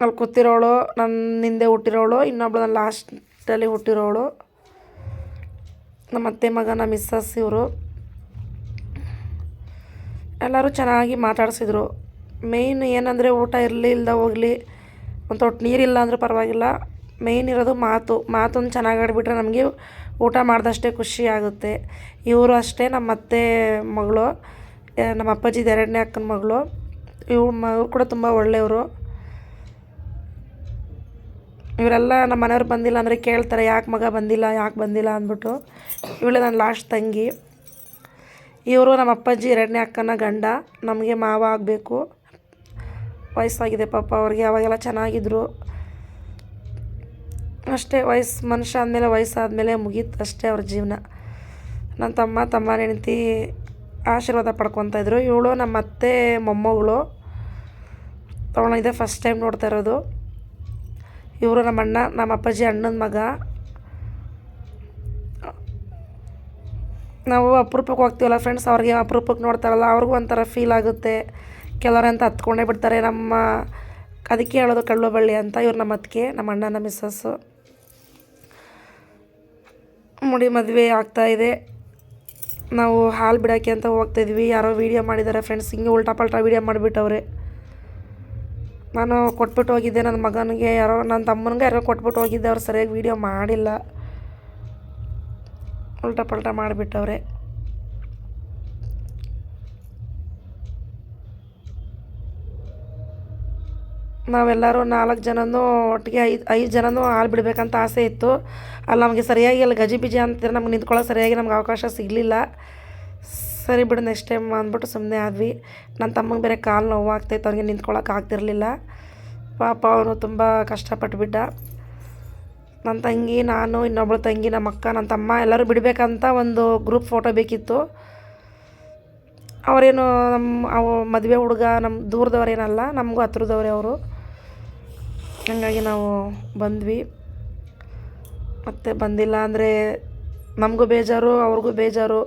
ಅಲ್ಲಿ ಕೂತಿರೋಳು ನನ್ನ ಹಿಂದೆ ಹುಟ್ಟಿರೋಳು, ಇನ್ನೊಬ್ಳು ನನ್ನ ಲಾಸ್ಟಲ್ಲಿ ಹುಟ್ಟಿರೋಳು. ನಮ್ಮ ಅತ್ತೆ ಮಗನ ಮಿಸ್ಸಸ್ ಇವರು. ಎಲ್ಲರೂ ಚೆನ್ನಾಗಿ ಮಾತಾಡಿಸಿದ್ರು. ಮೇಯ್ನ್ ಏನಂದರೆ ಊಟ ಇರಲಿ ಇಲ್ಲದ ಹೋಗಲಿ, ಒಂದು ತೊಟ್ಟು ನೀರಿಲ್ಲ ಅಂದರೂ ಪರವಾಗಿಲ್ಲ. ಮೇಯ್ನ್ ಇರೋದು ಮಾತು. ಮಾತೊಂದು ಚೆನ್ನಾಗಿ ಆಡಿಬಿಟ್ರೆ ನಮಗೆ ಊಟ ಮಾಡಿದಷ್ಟೇ ಖುಷಿ ಆಗುತ್ತೆ. ಇವರು ಅಷ್ಟೇ ನಮ್ಮ ಅತ್ತೆ ಮಗಳು. ನಮ್ಮ ಅಪ್ಪಾಜಿದು ಎರಡನೇ ಅಕ್ಕನ ಮಗಳು. ಇವ್ರು ಮ, ಇವ್ರು ಕೂಡ ತುಂಬ ಒಳ್ಳೆಯವರು. ಇವರೆಲ್ಲ ನಮ್ಮ ಮನೆಯವ್ರು ಬಂದಿಲ್ಲ ಅಂದರೆ ಕೇಳ್ತಾರೆ, ಯಾಕೆ ಮಗ ಬಂದಿಲ್ಲ, ಯಾಕೆ ಬಂದಿಲ್ಲ ಅಂದ್ಬಿಟ್ಟು. ಇವಳೆ ನನ್ನ ಲಾಸ್ಟ್ ತಂಗಿ. ಇವರು ನಮ್ಮ ಅಪ್ಪಾಜಿ ಎರಡನೇ ಅಕ್ಕನ ಗಂಡ. ನಮಗೆ ಮಾವ ಆಗಬೇಕು. ವಯಸ್ಸಾಗಿದೆ ಪಾಪ, ಅವ್ರಿಗೆ ಅವಾಗೆಲ್ಲ ಚೆನ್ನಾಗಿದ್ರು. ಅಷ್ಟೇ ವಯಸ್ಸು ಮನುಷ್ಯ ಆದಮೇಲೆ ವಯಸ್ಸಾದಮೇಲೆ ಮುಗೀತು ಅಷ್ಟೇ ಅವ್ರ ಜೀವನ. ನನ್ನ ತಮ್ಮ ತಮ್ಮ ಹೆಂಡತಿ ಆಶೀರ್ವಾದ ಪಡ್ಕೊತಾ ಇದ್ರು. ಇವಳು ನಮ್ಮ ಅತ್ತೆ ಮೊಮ್ಮಗಳು ಇದೇ ಫಸ್ಟ್ ಟೈಮ್ ನೋಡ್ತಾ ಇರೋದು. ಇವರು ನಮ್ಮ ಅಣ್ಣ, ನಮ್ಮ ಅಪ್ಪಾಜಿ ಅಣ್ಣನ ಮಗ. ನಾವು ಅಪರೂಪಕ್ಕೆ ಹೋಗ್ತೀವಲ್ಲ ಫ್ರೆಂಡ್ಸ್ ಅವ್ರಿಗೆ ಅಪರೂಪಕ್ಕೆ ನೋಡ್ತಾರಲ್ಲ, ಅವ್ರಿಗೂ ಒಂಥರ ಫೀಲ್ ಆಗುತ್ತೆ. ಕೆಲವರಂತ ಹತ್ಕೊಂಡೇ ಬಿಡ್ತಾರೆ. ನಮ್ಮ ಅದಕ್ಕೆ ಹೇಳೋದು ಕಳ್ಳು ಬಳ್ಳಿ ಅಂತ, ಇವ್ರು ನಮ್ಮ ಅತ್ತಿಗೆ, ನಮ್ಮ ಅಣ್ಣನ ಮಿಸ್ಸಸ್ಸು ಮುಡಿ ಮದುವೆ ಆಗ್ತಾಯಿದೆ ನಾವು ಹಾಲು ಬಿಡೋಕೆ ಅಂತ ಹೋಗ್ತಾಯಿದ್ವಿ ಯಾರೋ ವೀಡಿಯೋ ಮಾಡಿದ್ದಾರೆ ಫ್ರೆಂಡ್ಸ್ ಹಿಂಗೆ ಉಲ್ಟಾ ಪಲ್ಟಾ ವೀಡಿಯೋ ಮಾಡಿಬಿಟ್ಟವ್ರೆ. ನಾನು ಕೊಟ್ಬಿಟ್ಟು ಹೋಗಿದ್ದೆ. ನನ್ನ ಮಗನಿಗೆ ಯಾರೋ, ನನ್ನ ತಮ್ಮನಿಗೆ ಯಾರೋ ಕೊಟ್ಬಿಟ್ಟು ಹೋಗಿದ್ದೆ. ಅವ್ರು ಸರಿಯಾಗಿ ವೀಡಿಯೋ ಮಾಡಿಲ್ಲ. ಉಲ್ಟಾ ಪಲ್ಟಾ ಮಾಡಿಬಿಟ್ಟವ್ರೆ. ನಾವೆಲ್ಲರೂ ನಾಲ್ಕು ಜನನೂ ಒಟ್ಟಿಗೆ ಐದು ಐದು ಜನನೂ ಹಾಲು ಬಿಡಬೇಕಂತ ಆಸೆ ಇತ್ತು. ಅಲ್ಲಿ, ನಮಗೆ ಸರಿಯಾಗಿ ಅಲ್ಲಿ ಗಜಿಬಿಜಿ ಅಂತಿದ್ರೆ ನಮ್ಗೆ ನಿಂತ್ಕೊಳ್ಳೋಕೆ ಸರಿಯಾಗಿ ನಮ್ಗೆ ಅವಕಾಶ ಸಿಗಲಿಲ್ಲ. ಸರಿ ಬಿಡು ನೆಕ್ಸ್ಟ್ ಟೈಮ್ ಅಂದ್ಬಿಟ್ಟು ಸುಮ್ಮನೆ ಆದ್ವಿ. ನನ್ನ ತಮ್ಮಂಗೆ ಬೇರೆ ಕಾಲು ನೋವು ಆಗ್ತೈತೆ ಅವ್ನಿಗೆ ನಿಂತ್ಕೊಳ್ಳೋಕೆ ಆಗ್ತಿರಲಿಲ್ಲ. ಪಾಪ ಅವನು ತುಂಬ ಕಷ್ಟಪಟ್ಟುಬಿಟ್ಟ ನನ್ನ ತಂಗಿ, ನಾನು ಇನ್ನೊಬ್ಬಳು ತಂಗಿ ನಮ್ಮ ಅಕ್ಕ ನನ್ನ ತಮ್ಮ ಎಲ್ಲರೂ ಬಿಡಬೇಕಂತ ಒಂದು ಗ್ರೂಪ್ ಫೋಟೋ ಬೇಕಿತ್ತು. ಅವರೇನು ನಮ್ಮ ಅವ ಮದುವೆ ಹುಡುಗ ನಮ್ಮ ದೂರದವರೇನಲ್ಲ, ನಮಗೂ ಹತ್ರದವ್ರೆ ಅವರು. ಹಾಗಾಗಿ ನಾವು ಬಂದ್ವಿ. ಮತ್ತು ಬಂದಿಲ್ಲ ಅಂದರೆ ನಮಗೂ ಬೇಜಾರು, ಅವ್ರಿಗೂ ಬೇಜಾರು.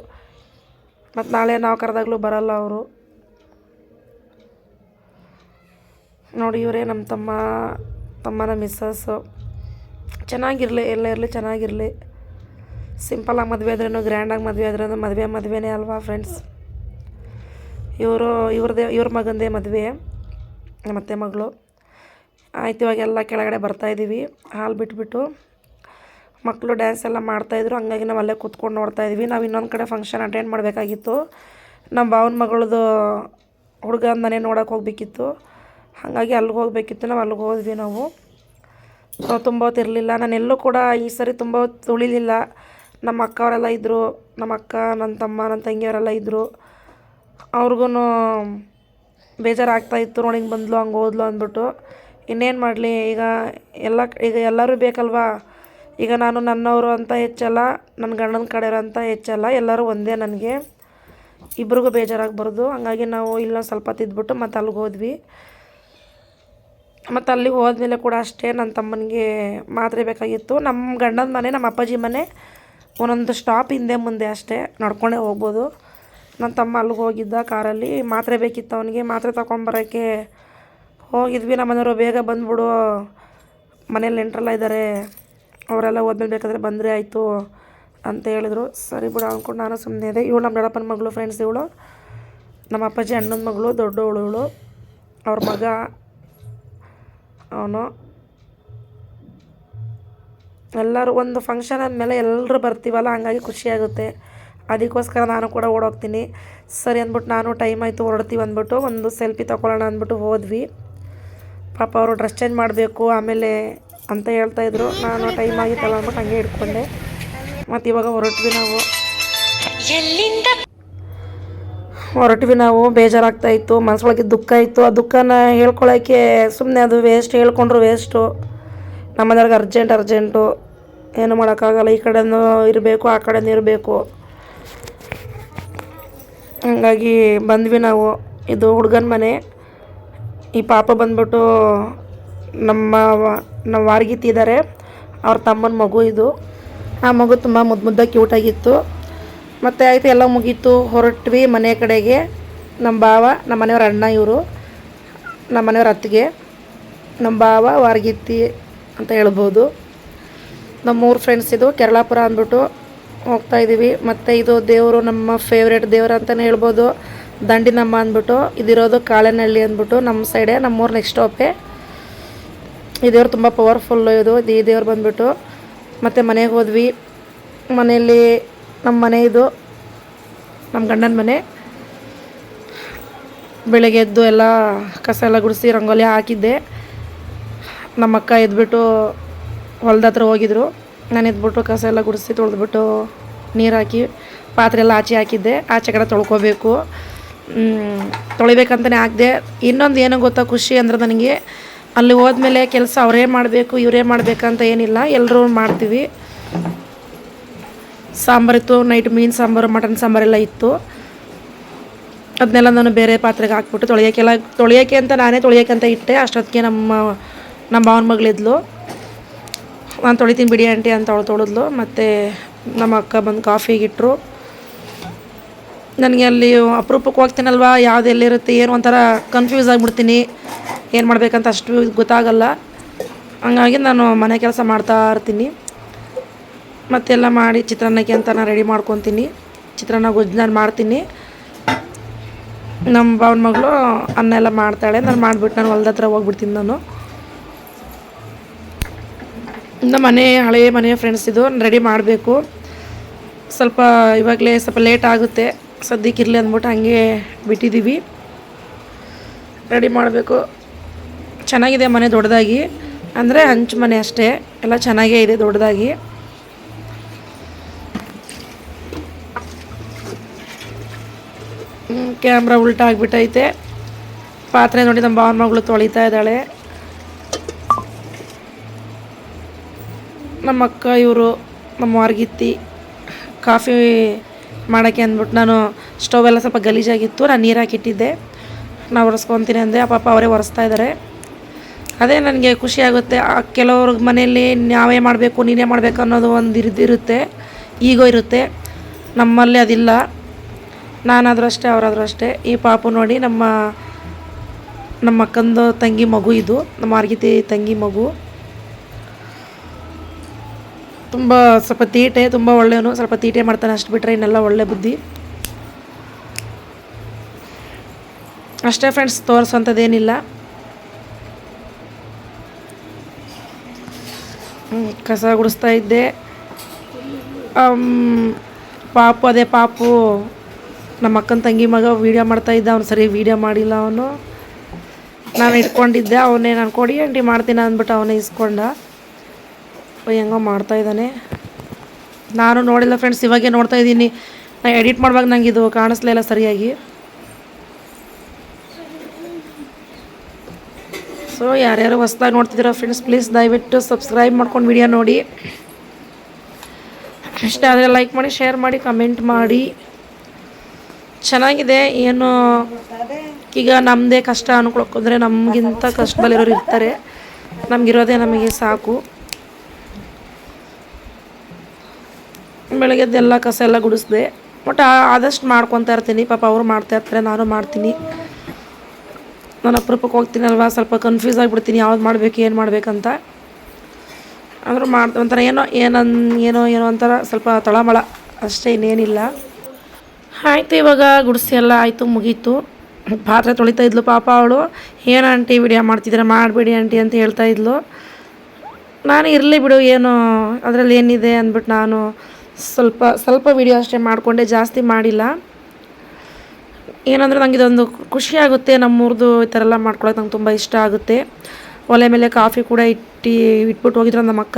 ಮತ್ತು ನಾಳೆ ನಾವು ಕರೆದಾಗಲೂ ಬರಲ್ಲ ಅವರು. ನೋಡಿ ಇವರೇ ನಮ್ಮ ತಮ್ಮ, ತಮ್ಮನ ಮಿಸ್ಸಸ್ಸು ಚೆನ್ನಾಗಿರಲಿ, ಎಲ್ಲ ಇರಲಿ, ಚೆನ್ನಾಗಿರಲಿ. ಸಿಂಪಲಾಗಿ ಮದುವೆ ಆದ್ರೂ ಗ್ರ್ಯಾಂಡಾಗಿ ಮದುವೆ ಆದ್ರೂ ಮದುವೆ ಮದುವೆನೇ ಅಲ್ವಾ ಫ್ರೆಂಡ್ಸ್ ಇವರು ಇವ್ರದ್ದೇ ಇವ್ರ ಮಗಂದೇ ಮದುವೆ ನಮ್ಮತ್ತೆ ಮಗಳು. ಆಯ್ತು ಇವಾಗೆಲ್ಲ ಕೆಳಗಡೆ ಬರ್ತಾಯಿದ್ದೀವಿ ಹಾಲು ಬಿಟ್ಬಿಟ್ಟು ಮಕ್ಕಳು ಡ್ಯಾನ್ಸ್ ಎಲ್ಲ ಮಾಡ್ತಾಯಿದ್ರು ಹಂಗಾಗಿ ನಾವು ಅಲ್ಲೇ ಕೂತ್ಕೊಂಡು ನೋಡ್ತಾ ಇದ್ವಿ. ನಾವು ಇನ್ನೊಂದು ಕಡೆ ಫಂಕ್ಷನ್ ಅಟೆಂಡ್ ಮಾಡಬೇಕಾಗಿತ್ತು. ನಮ್ಮ ಭಾವನ ಮಗಳದು ಹುಡುಗನ ನೋಡೋಕೆ ಹೋಗ್ಬೇಕಿತ್ತು. ಹಾಗಾಗಿ ಅಲ್ಲಿಗೆ ಹೋಗ್ಬೇಕಿತ್ತು. ನಾವು ಅಲ್ಲಿಗೆ ಹೋದ್ವಿ ನಾವು. ತುಂಬ ಹೊತ್ತು ಇರಲಿಲ್ಲ. ನಾನು ಎಲ್ಲೂ ಕೂಡ ಈ ಸರಿ ತುಂಬ ಹೊತ್ತು ಉಳಿಲಿಲ್ಲ ನಮ್ಮ ಅಕ್ಕವರೆಲ್ಲ ಇದ್ದರು ನಮ್ಮ ಅಕ್ಕ ನನ್ನ ತಮ್ಮ ನನ್ನ ತಂಗಿಯವರೆಲ್ಲ ಇದ್ದರು ಅವ್ರಿಗೂ ಬೇಜಾರಾಗ್ತಾಯಿತ್ತು ನೋಡಿ ಹಿಂಗೆ ಬಂದ್ಲು, ಹಂಗೆ ಹೋದ್ಲು ಅಂದ್ಬಿಟ್ಟು. ಇನ್ನೇನು ಮಾಡಲಿ, ಈಗ ಎಲ್ಲ ಈಗ ಎಲ್ಲರೂ ಬೇಕಲ್ವಾ? ಈಗ ನಾನು ನನ್ನವರು ಅಂತ ಹೆಚ್ಚಲ್ಲ ನನ್ನ ಗಂಡನ ಕಡೆಯವ್ರು ಅಂತ ಹೆಚ್ಚಲ್ಲ, ಎಲ್ಲರೂ ಒಂದೇ ನನಗೆ. ಇಬ್ರಿಗೂ ಬೇಜಾರಾಗಬಾರ್ದು ಹಂಗಾಗಿ ನಾವು ಇಲ್ಲೊಂದು ಸ್ವಲ್ಪ ತಿದ್ಬಿಟ್ಟು ಮತ್ತೆ ಅಲ್ಲಿಗೆ ಹೋದ್ವಿ. ಮತ್ತು ಅಲ್ಲಿಗೆ ಹೋದ್ಮೇಲೆ ಕೂಡ ಅಷ್ಟೇ ನನ್ನ ತಮ್ಮನಿಗೆ ಮಾತ್ರೆ ಬೇಕಾಗಿತ್ತು. ನಮ್ಮ ಗಂಡನ ಮನೆ ನಮ್ಮ ಅಪ್ಪಾಜಿ ಮನೆ ಒಂದೊಂದು ಸ್ಟಾಪ್ ಹಿಂದೆ ಮುಂದೆ ಅಷ್ಟೇ, ನಡ್ಕೊಂಡೇ ಹೋಗ್ಬೋದು. ನನ್ನ ತಮ್ಮ ಅಲ್ಲಿಗೆ ಹೋಗಿದ್ದ ಕಾರಲ್ಲಿ ಮಾತ್ರೆ ಬೇಕಿತ್ತು ಅವನಿಗೆ. ಮಾತ್ರೆ ತೊಗೊಂಬರೋಕ್ಕೆ ಹೋಗಿದ್ವಿ, ನಮ್ಮ ಮನೆಯವರು ಬೇಗ ಬಂದುಬಿಡು. ಮನೇಲಿ ನೆಂಟ್ರೆಲ್ಲ ಇದ್ದಾರೆ ಅವರೆಲ್ಲ ಓದ್ಮೇಲೆ ಬೇಕಾದರೆ ಬಂದರೆ ಆಯಿತು ಅಂತ ಹೇಳಿದ್ರು. ಸರಿ ಬಿಡು ಅಂದ್ಕೊಂಡು ನಾನು ಸುಮ್ಮನೆ ಇದೆ ಇವಳು ನಮ್ಮ ದೊಡ್ಡಪ್ಪನ ಮಗಳು ಫ್ರೆಂಡ್ಸ್ ಇವಳು. ನಮ್ಮ ಅಪ್ಪಾಜಿ ಅಣ್ಣನ ಮಗಳು, ದೊಡ್ಡವಳು ಇವಳು. ಅವ್ರ ಮಗ ಅವನು. ಎಲ್ಲರೂ ಒಂದು ಫಂಕ್ಷನ್ ಆದಮೇಲೆ ಎಲ್ಲರೂ ಬರ್ತೀವಲ್ಲ, ಹಂಗಾಗಿ ಖುಷಿಯಾಗುತ್ತೆ ಅದಕ್ಕೋಸ್ಕರ ನಾನು ಕೂಡ ಓಡೋಗ್ತೀನಿ. ಸರಿ ಅಂದ್ಬಿಟ್ಟು ನಾನು ಟೈಮ್ ಆಯಿತು, ಹೊರಡ್ತೀವಿ ಅಂದ್ಬಿಟ್ಟು ಒಂದು ಸೆಲ್ಫಿ ತೊಗೊಳ್ಳೋಣ ಅಂದ್ಬಿಟ್ಟು ಹೋದ್ವಿ. ಪಾಪ ಅವರು ಡ್ರೆಸ್ ಚೇಂಜ್ ಮಾಡಬೇಕು ಆಮೇಲೆ ಅಂತ ಹೇಳ್ತಾಯಿದ್ರು ನಾನು ಟೈಮ್ ಆಗಿತ್ತಲ್ಲ ಅಂದ್ಬಿಟ್ಟು ಹಂಗೆ ಇಟ್ಕೊಂಡೆ. ಮತ್ತು ಇವಾಗ ಹೊರಟ್ವಿ ನಾವು. ಹೊರಟ್ವಿ ನಾವು ಬೇಜಾರಾಗ್ತಾ ಇತ್ತು ಮನಸ್ಸೊಳಗೆ ದುಃಖ ಇತ್ತು. ಆ ದುಃಖನ ಹೇಳ್ಕೊಳಕ್ಕೆ ಸುಮ್ಮನೆ ಅದು ವೇಸ್ಟ್ ಹೇಳ್ಕೊಂಡ್ರು ವೇಸ್ಟು ನಮ್ಮ ಮನೆಯವ್ರಿಗೆ ಅರ್ಜೆಂಟ್ ಅರ್ಜೆಂಟು ಏನು ಮಾಡೋಕ್ಕಾಗಲ್ಲ ಈ ಕಡೆನೂ ಇರಬೇಕು ಆ ಕಡೆನೂ ಇರಬೇಕು. ಹಂಗಾಗಿ ಬಂದ್ವಿ ನಾವು. ಇದು ಹುಡುಗನ ಮನೆ. ಈ ಪಾಪ ಬಂದ್ಬಿಟ್ಟು ನಮ್ಮ ನಮ್ಮ ವಾರ್ಗಿತ್ತಿದ್ದಾರೆ ಅವ್ರ ತಮ್ಮನ ಮಗು ಇದು. ಆ ಮಗು ತುಂಬ ಮುದ್ದು ಮುದ್ದಾಗಿ ಕ್ಯೂಟಾಗಿತ್ತು ಮತ್ತು ಆಯಿತು, ಎಲ್ಲ ಮುಗೀತು. ಹೊರಟ್ವಿ ಮನೆ ಕಡೆಗೆ. ನಮ್ಮ ಭಾವ, ನಮ್ಮ ಮನೆಯವ್ರ ಅಣ್ಣ ಇವರು. ನಮ್ಮ ಮನೆಯವ್ರ ಅತ್ತಿಗೆ. ನಮ್ಮ ಭಾವ ವಾರ್ಗಿತ್ತಿ ಅಂತ ಹೇಳ್ಬೋದು. ನಮ್ಮ ಮೂರು ಫ್ರೆಂಡ್ಸ್ ಇದು. ಕೇರಳಾಪುರ ಅಂದ್ಬಿಟ್ಟು ಹೋಗ್ತಾ ಇದ್ದೀವಿ ಮತ್ತು ಇದು ದೇವರು ನಮ್ಮ ಫೇವ್ರೇಟ್ ದೇವರು ಅಂತಲೇ ಹೇಳ್ಬೋದು. ದಂಡಿನಮ್ಮ ಅಂದ್ಬಿಟ್ಟು, ಇದಿರೋದು ಕಾಳೆನಹಳ್ಳಿ ಅಂದ್ಬಿಟ್ಟು ನಮ್ಮ ಸೈಡೆ ನಮ್ಮೂರು ನೆಕ್ಸ್ಟ್ ಸ್ಟಾಪೇ ಈ ದೇವ್ರು ತುಂಬ ಪವರ್ಫುಲ್ಲು ಇದು. ಈ ದೇವ್ರು ಬಂದ್ಬಿಟ್ಟು ಮತ್ತು ಮನೆಗೆ ಹೋದ್ವಿ. ಮನೆಯಲ್ಲಿ ನಮ್ಮ ಮನೆ ಇದು ನಮ್ಮ ಗಂಡನ ಮನೆ. ಬೆಳಗ್ಗೆ ಎದ್ದು ಎಲ್ಲ ಕಸ ಎಲ್ಲ ಗುಡಿಸಿ ರಂಗೋಲಿ ಹಾಕಿದ್ದೆ. ನಮ್ಮ ಅಕ್ಕ ಎದ್ಬಿಟ್ಟು ಹೊಲ್ದ ಹತ್ರ ಹೋಗಿದ್ರು. ನಾನು ಎದ್ಬಿಟ್ಟು ಕಸ ಎಲ್ಲ ಗುಡಿಸಿ ತೊಳೆದ್ಬಿಟ್ಟು ನೀರು ಹಾಕಿ ಪಾತ್ರೆ ಎಲ್ಲ ಆಚೆ ಹಾಕಿದ್ದೆ. ಆಚೆ ಕಡೆ ತೊಳ್ಕೊಬೇಕು. ತೊಳಿಬೇಕಂತಲೇ ಆಗದೆ. ಇನ್ನೊಂದು ಏನೋ ಗೊತ್ತಾ ಖುಷಿ ಅಂದ್ರೆ ನನಗೆ ಅಲ್ಲಿ ಹೋದ್ಮೇಲೆ ಕೆಲಸ ಅವರೇ ಮಾಡಬೇಕು, ಇವರೇ ಮಾಡಬೇಕಂತ ಏನಿಲ್ಲ. ಎಲ್ಲರೂ ಮಾಡ್ತೀವಿ. ಸಾಂಬಾರಿತ್ತು ನೈಟ್ ಮೀನು ಸಾಂಬಾರು ಮಟನ್ ಸಾಂಬಾರೆಲ್ಲ ಇತ್ತು. ಅದನ್ನೆಲ್ಲ ನಾನು ಬೇರೆ ಪಾತ್ರೆಗೆ ಹಾಕ್ಬಿಟ್ಟು ತೊಳೆಯೋಕ್ಕೆಲ್ಲ ತೊಳೆಯೋಕ್ಕೆ ಅಂತ ನಾನೇ ತೊಳೆಯೋಕ್ಕಂತ ಅಂತ ಇಟ್ಟೆ. ಅಷ್ಟೊತ್ತಿಗೆ ನಮ್ಮ ನಮ್ಮ ಭಾವನ ಮಗಳಿದ್ಲು. ನಾನು ತೊಳಿತೀನಿ ಬಿಡಿ ಆಂಟಿ ಅಂತ ಅವಳು ತೊಳೆದ್ಲು. ಮತ್ತು ನಮ್ಮ ಅಕ್ಕ ಬಂದು ಕಾಫಿಗೆ ಇಟ್ಟರು ನನಗೆ ಅಲ್ಲಿ ಅಪರೂಪಕ್ಕೆ ಹೋಗ್ತೀನಲ್ವಾ, ಯಾವ್ದು ಎಲ್ಲಿರುತ್ತೆ, ಏನು ಒಂಥರ ಕನ್ಫ್ಯೂಸ್ ಆಗಿಬಿಡ್ತೀನಿ, ಏನು ಮಾಡಬೇಕಂತ ಅಷ್ಟು ಗೊತ್ತಾಗಲ್ಲ. ಹಂಗಾಗಿ ನಾನು ಮನೆ ಕೆಲಸ ಮಾಡ್ತಾ ಇರ್ತೀನಿ. ಮತ್ತೆಲ್ಲ ಮಾಡಿ ಚಿತ್ರಾನ್ನಕ್ಕೆ ಅಂತ ನಾನು ರೆಡಿ ಮಾಡ್ಕೊತೀನಿ. ಚಿತ್ರಾನ್ನ ಗೊಜ್ಜು ನಾನು ಮಾಡ್ತೀನಿ. ನಮ್ಮ ಭಾವನ ಮಗಳು ಅನ್ನ ಎಲ್ಲ ಮಾಡ್ತಾಳೆ, ನಾನು ಮಾಡಿಬಿಟ್ಟು ನಾನು ಹೊಲ್ದ ಹೋಗ್ಬಿಡ್ತೀನಿ ನಾನು. ನಮ್ಮ ಮನೆ ಹಳೆಯ ಮನೆಯ ಫ್ರೆಂಡ್ಸ್ ಇದು ರೆಡಿ ಮಾಡಬೇಕು. ಸ್ವಲ್ಪ ಇವಾಗಲೇ ಸ್ವಲ್ಪ ಲೇಟ್ ಆಗುತ್ತೆ. ಸದ್ಯಕ್ಕೆ ಇರಲಿ ಅಂದ್ಬಿಟ್ಟು ಹಂಗೆ ಬಿಟ್ಟಿದ್ದೀವಿ. ರೆಡಿ ಮಾಡಬೇಕು. ಚೆನ್ನಾಗಿದೆ ಮನೆ ದೊಡ್ಡದಾಗಿ. ಅಂದರೆ ಹಂಚು ಮನೆ ಅಷ್ಟೇ. ಎಲ್ಲ ಚೆನ್ನಾಗೇ ಇದೆ ದೊಡ್ಡದಾಗಿ. ಕ್ಯಾಮ್ರಾ ಉಲ್ಟಾ ಆಗಿಬಿಟ್ಟೈತೆ. ಪಾತ್ರೆ ನೋಡಿ ನಮ್ಮ ಭಾವನ ಮಗಳು ತೊಳಿತಾ ಇದ್ದಾಳೆ. ನಮ್ಮ ಅಕ್ಕ ಇವರು, ನಮ್ಮ ವಾರ್ಗಿತ್ತಿ ಕಾಫಿ ಮಾಡೋಕ್ಕೆ ಅಂದ್ಬಿಟ್ಟು ನಾನು ಸ್ಟವ್ ಎಲ್ಲ ಸ್ವಲ್ಪ ಗಲೀಜಾಗಿತ್ತು, ನಾನು ನೀರು ಹಾಕಿಟ್ಟಿದ್ದೆ ನಾವು ಒರೆಸ್ಕೊತೀನಿ ಅಂದೆ, ಆ ಪಾಪ ಅವರೇ ಒರೆಸ್ತಾ ಇದ್ದಾರೆ ಅದೇ ನನಗೆ ಖುಷಿಯಾಗುತ್ತೆ ಕೆಲವ್ರ ಮನೆಯಲ್ಲಿ ನಾವೇ ಮಾಡಬೇಕು, ನೀನೇ ಮಾಡಬೇಕು ಅನ್ನೋದು ಒಂದು ಇರುತ್ತೆ, ಈಗೋ ಇರುತ್ತೆ. ನಮ್ಮಲ್ಲಿ ಅದಿಲ್ಲ, ನಾನಾದರೂ ಅಷ್ಟೇ, ಅವರಾದರೂ ಅಷ್ಟೇ. ಈ ಪಾಪು ನೋಡಿ ನಮ್ಮ ನಮ್ಮ ಅಕ್ಕಂದು ತಂಗಿ ಮಗು ಇದು, ನಮ್ಮ ಅರ್ಗಿತಿ ತಂಗಿ ಮಗು. ತುಂಬ ಸ್ವಲ್ಪ ತೀಟೆ, ತುಂಬ ಒಳ್ಳೆಯವನು ಸ್ವಲ್ಪ ತೀಟೆ ಮಾಡ್ತಾನೆ ಅಷ್ಟು ಬಿಟ್ಟರೆ ಇನ್ನೆಲ್ಲ ಒಳ್ಳೆ ಬುದ್ಧಿ. ಅಷ್ಟೇ ಫ್ರೆಂಡ್ಸ್ ತೋರಿಸೋಂಥದ್ದೇನಿಲ್ಲ. ಕಸ ಗುಡಿಸ್ತಾ ಇದ್ದೆ. ಪಾಪು, ಅದೇ ಪಾಪು, ನಮ್ಮ ಅಕ್ಕನ ತಂಗಿ ಮಗ ವೀಡಿಯೋ ಮಾಡ್ತಾ ಇದ್ದ, ಅವ್ನು ಸರಿ ವೀಡಿಯೋ ಮಾಡಿಲ್ಲ ಅವನು. ನಾನು ಇಟ್ಕೊಂಡಿದ್ದೆ ಅವನೇ ನಾನು ಕೊಡಿ ಆಂಟಿ, ಮಾಡ್ತೀನಿ? ಅಂದ್ಬಿಟ್ಟು ಅವನೇ ಇಸ್ಕೊಂಡ. ಅವ ಹೆಂಗೋ ಮಾಡ್ತಾ ಇದ್ದಾನೆ. ನಾನು ನೋಡಿಲ್ಲ ಫ್ರೆಂಡ್ಸ್ ಇವಾಗೆ ನೋಡ್ತಾ ಇದ್ದೀನಿ. ನಾನು ಎಡಿಟ್ ಮಾಡುವಾಗ ನಂಗೆ ಇದು ಕಾಣಿಸ್ಲಿಲ್ಲ ಸರಿಯಾಗಿ. ಸೊ ಯಾರ್ಯಾರು ಹೊಸ್ದಾಗಿ ನೋಡ್ತಿದ್ದೀರೋ ಫ್ರೆಂಡ್ಸ್ ಪ್ಲೀಸ್ ದಯವಿಟ್ಟು ಸಬ್ಸ್ಕ್ರೈಬ್ ಮಾಡ್ಕೊಂಡು ವಿಡಿಯೋ ನೋಡಿ. ಇಷ್ಟ ಆದರೆ ಲೈಕ್ ಮಾಡಿ ಶೇರ್ ಮಾಡಿ ಕಮೆಂಟ್ ಮಾಡಿ. ಚೆನ್ನಾಗಿದೆ, ಏನು ಈಗ ನಮ್ಮದೇ ಕಷ್ಟ ಅನ್ಕೊಳಕ್ಕೋದ್ರೆ ನಮಗಿಂತ ಕಷ್ಟದಲ್ಲಿರೋರು ಇರ್ತಾರೆ. ನಮಗಿರೋದೇ ನಮಗೆ ಸಾಕು. ಬೆಳಗ್ಗೆದ್ದೆಲ್ಲ ಕಸ ಎಲ್ಲ ಗುಡಿಸ್ದೆ. ಬಟ್ ಆದಷ್ಟು ಮಾಡ್ಕೊತಾ ಇರ್ತೀನಿ. ಪಾಪ ಅವರು ಮಾಡ್ತಾ ಇರ್ತಾರೆ, ನಾನು ಮಾಡ್ತೀನಿ. ನಾನು ಅಪರೂಪಕ್ಕೆ ಹೋಗ್ತೀನಲ್ವ? ಸ್ವಲ್ಪ ಕನ್ಫ್ಯೂಸ್ ಆಗಿಬಿಡ್ತೀನಿ. ಯಾವ್ದು ಮಾಡಬೇಕು, ಏನು ಮಾಡಬೇಕಂತ ಆದರೂ ಮಾಡ್ತಾ ಒಂಥರ ಏನೋ ಏನನ್ ಏನೋ ಏನೋ ಒಂಥರ ಸ್ವಲ್ಪ ತಳಮಳ. ಅಷ್ಟೇ ಇನ್ನೇನಿಲ್ಲ. ಆಯಿತು ಇವಾಗ ಗುಡಿಸಿ ಎಲ್ಲ ಆಯಿತು, ಮುಗೀತು. ಪಾತ್ರೆ ತೊಳಿತಾ ಇದ್ಲು ಪಾಪ ಅವಳು. ಏನು ಆಂಟಿ ವಿಡಿಯೋ ಮಾಡ್ತಿದ್ರೆ ಮಾಡಬೇಡಿ ಆಂಟಿ ಅಂತ ಹೇಳ್ತಾ ಇದ್ಲು. ನಾನು ಇರಲಿ ಬಿಡು, ಏನು ಅದರಲ್ಲಿ ಏನಿದೆ ಅಂದ್ಬಿಟ್ಟು ನಾನು ಸ್ವಲ್ಪ ಸ್ವಲ್ಪ ವಿಡಿಯೋ ಅಷ್ಟೇ ಮಾಡಿಕೊಂಡೆ, ಜಾಸ್ತಿ ಮಾಡಿಲ್ಲ. ಏನಂದರೆ ನಂಗೆ ಇದೊಂದು ಖುಷಿ ಆಗುತ್ತೆ, ನಮ್ಮೂರ್ದು ಈ ಥರ ಎಲ್ಲ ಮಾಡ್ಕೊಳಕ್ಕೆ ನಂಗೆ ತುಂಬ ಇಷ್ಟ ಆಗುತ್ತೆ. ಒಲೆ ಮೇಲೆ ಕಾಫಿ ಕೂಡ ಇಟ್ಟು, ಇಟ್ಬಿಟ್ಟು ಹೋಗಿದ್ರು ನಮ್ಮ ಅಕ್ಕ.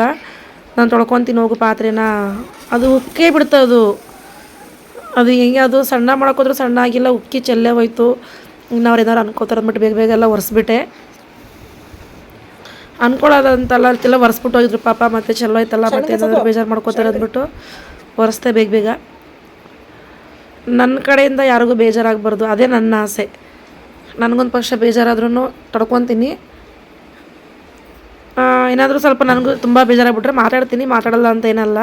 ನಾನು ತೊಳ್ಕೊತೀನಿ ಹೋಗು ಪಾತ್ರೆನ, ಅದು ಉಕ್ಕೇ ಬಿಡ್ತದು ಅದು. ಹೆಂಗೆ, ಅದು ಸಣ್ಣ ಮಾಡೋಕ್ಕೋದ್ರೂ ಸಣ್ಣ ಆಗಿಲ್ಲ, ಉಕ್ಕಿ ಚೆಲ್ಲೇ ಹೋಯ್ತು. ಇನ್ನು ಅವ್ರು ಏನಾರು ಅನ್ಕೋತಾರೆ, ಅಂದ್ಬಿಟ್ಟು ಬೇಗ ಬೇಗ ಎಲ್ಲ ಒರೆಸ್ಬಿಟ್ಟೆ. ಅನ್ಕೊಳ್ಳೋದಂತಲ್ಲ ಅಂತೆಲ್ಲ ಒರೆಸ್ಬಿಟ್ಟು ಹೋಗಿದ್ರು ಪಾಪ ಮತ್ತೆ ಚಲೋ ಆಯ್ತಲ್ಲ ಮತ್ತೆ ಏನಾದರೂ ಬೇಜಾರು ಮಾಡ್ಕೋತಾರೆ ಅಂದ್ಬಿಟ್ಟು ಒರೆಸ್ದೆ ಬೇಗ ಬೇಗ. ನನ್ನ ಕಡೆಯಿಂದ ಯಾರಿಗೂ ಬೇಜಾರಾಗಬಾರ್ದು ಅದೇ ನನ್ನ ಆಸೆ. ನನಗೊಂದು ಪಕ್ಷ ಬೇಜಾರಾದ್ರೂ ತಡ್ಕೊತೀನಿ. ಏನಾದರೂ ಸ್ವಲ್ಪ ನನಗೂ ತುಂಬ ಬೇಜಾರಾಗ್ಬಿಟ್ರೆ ಮಾತಾಡ್ತೀನಿ ಮಾತಾಡಲ್ಲ ಅಂತ ಏನಲ್ಲ.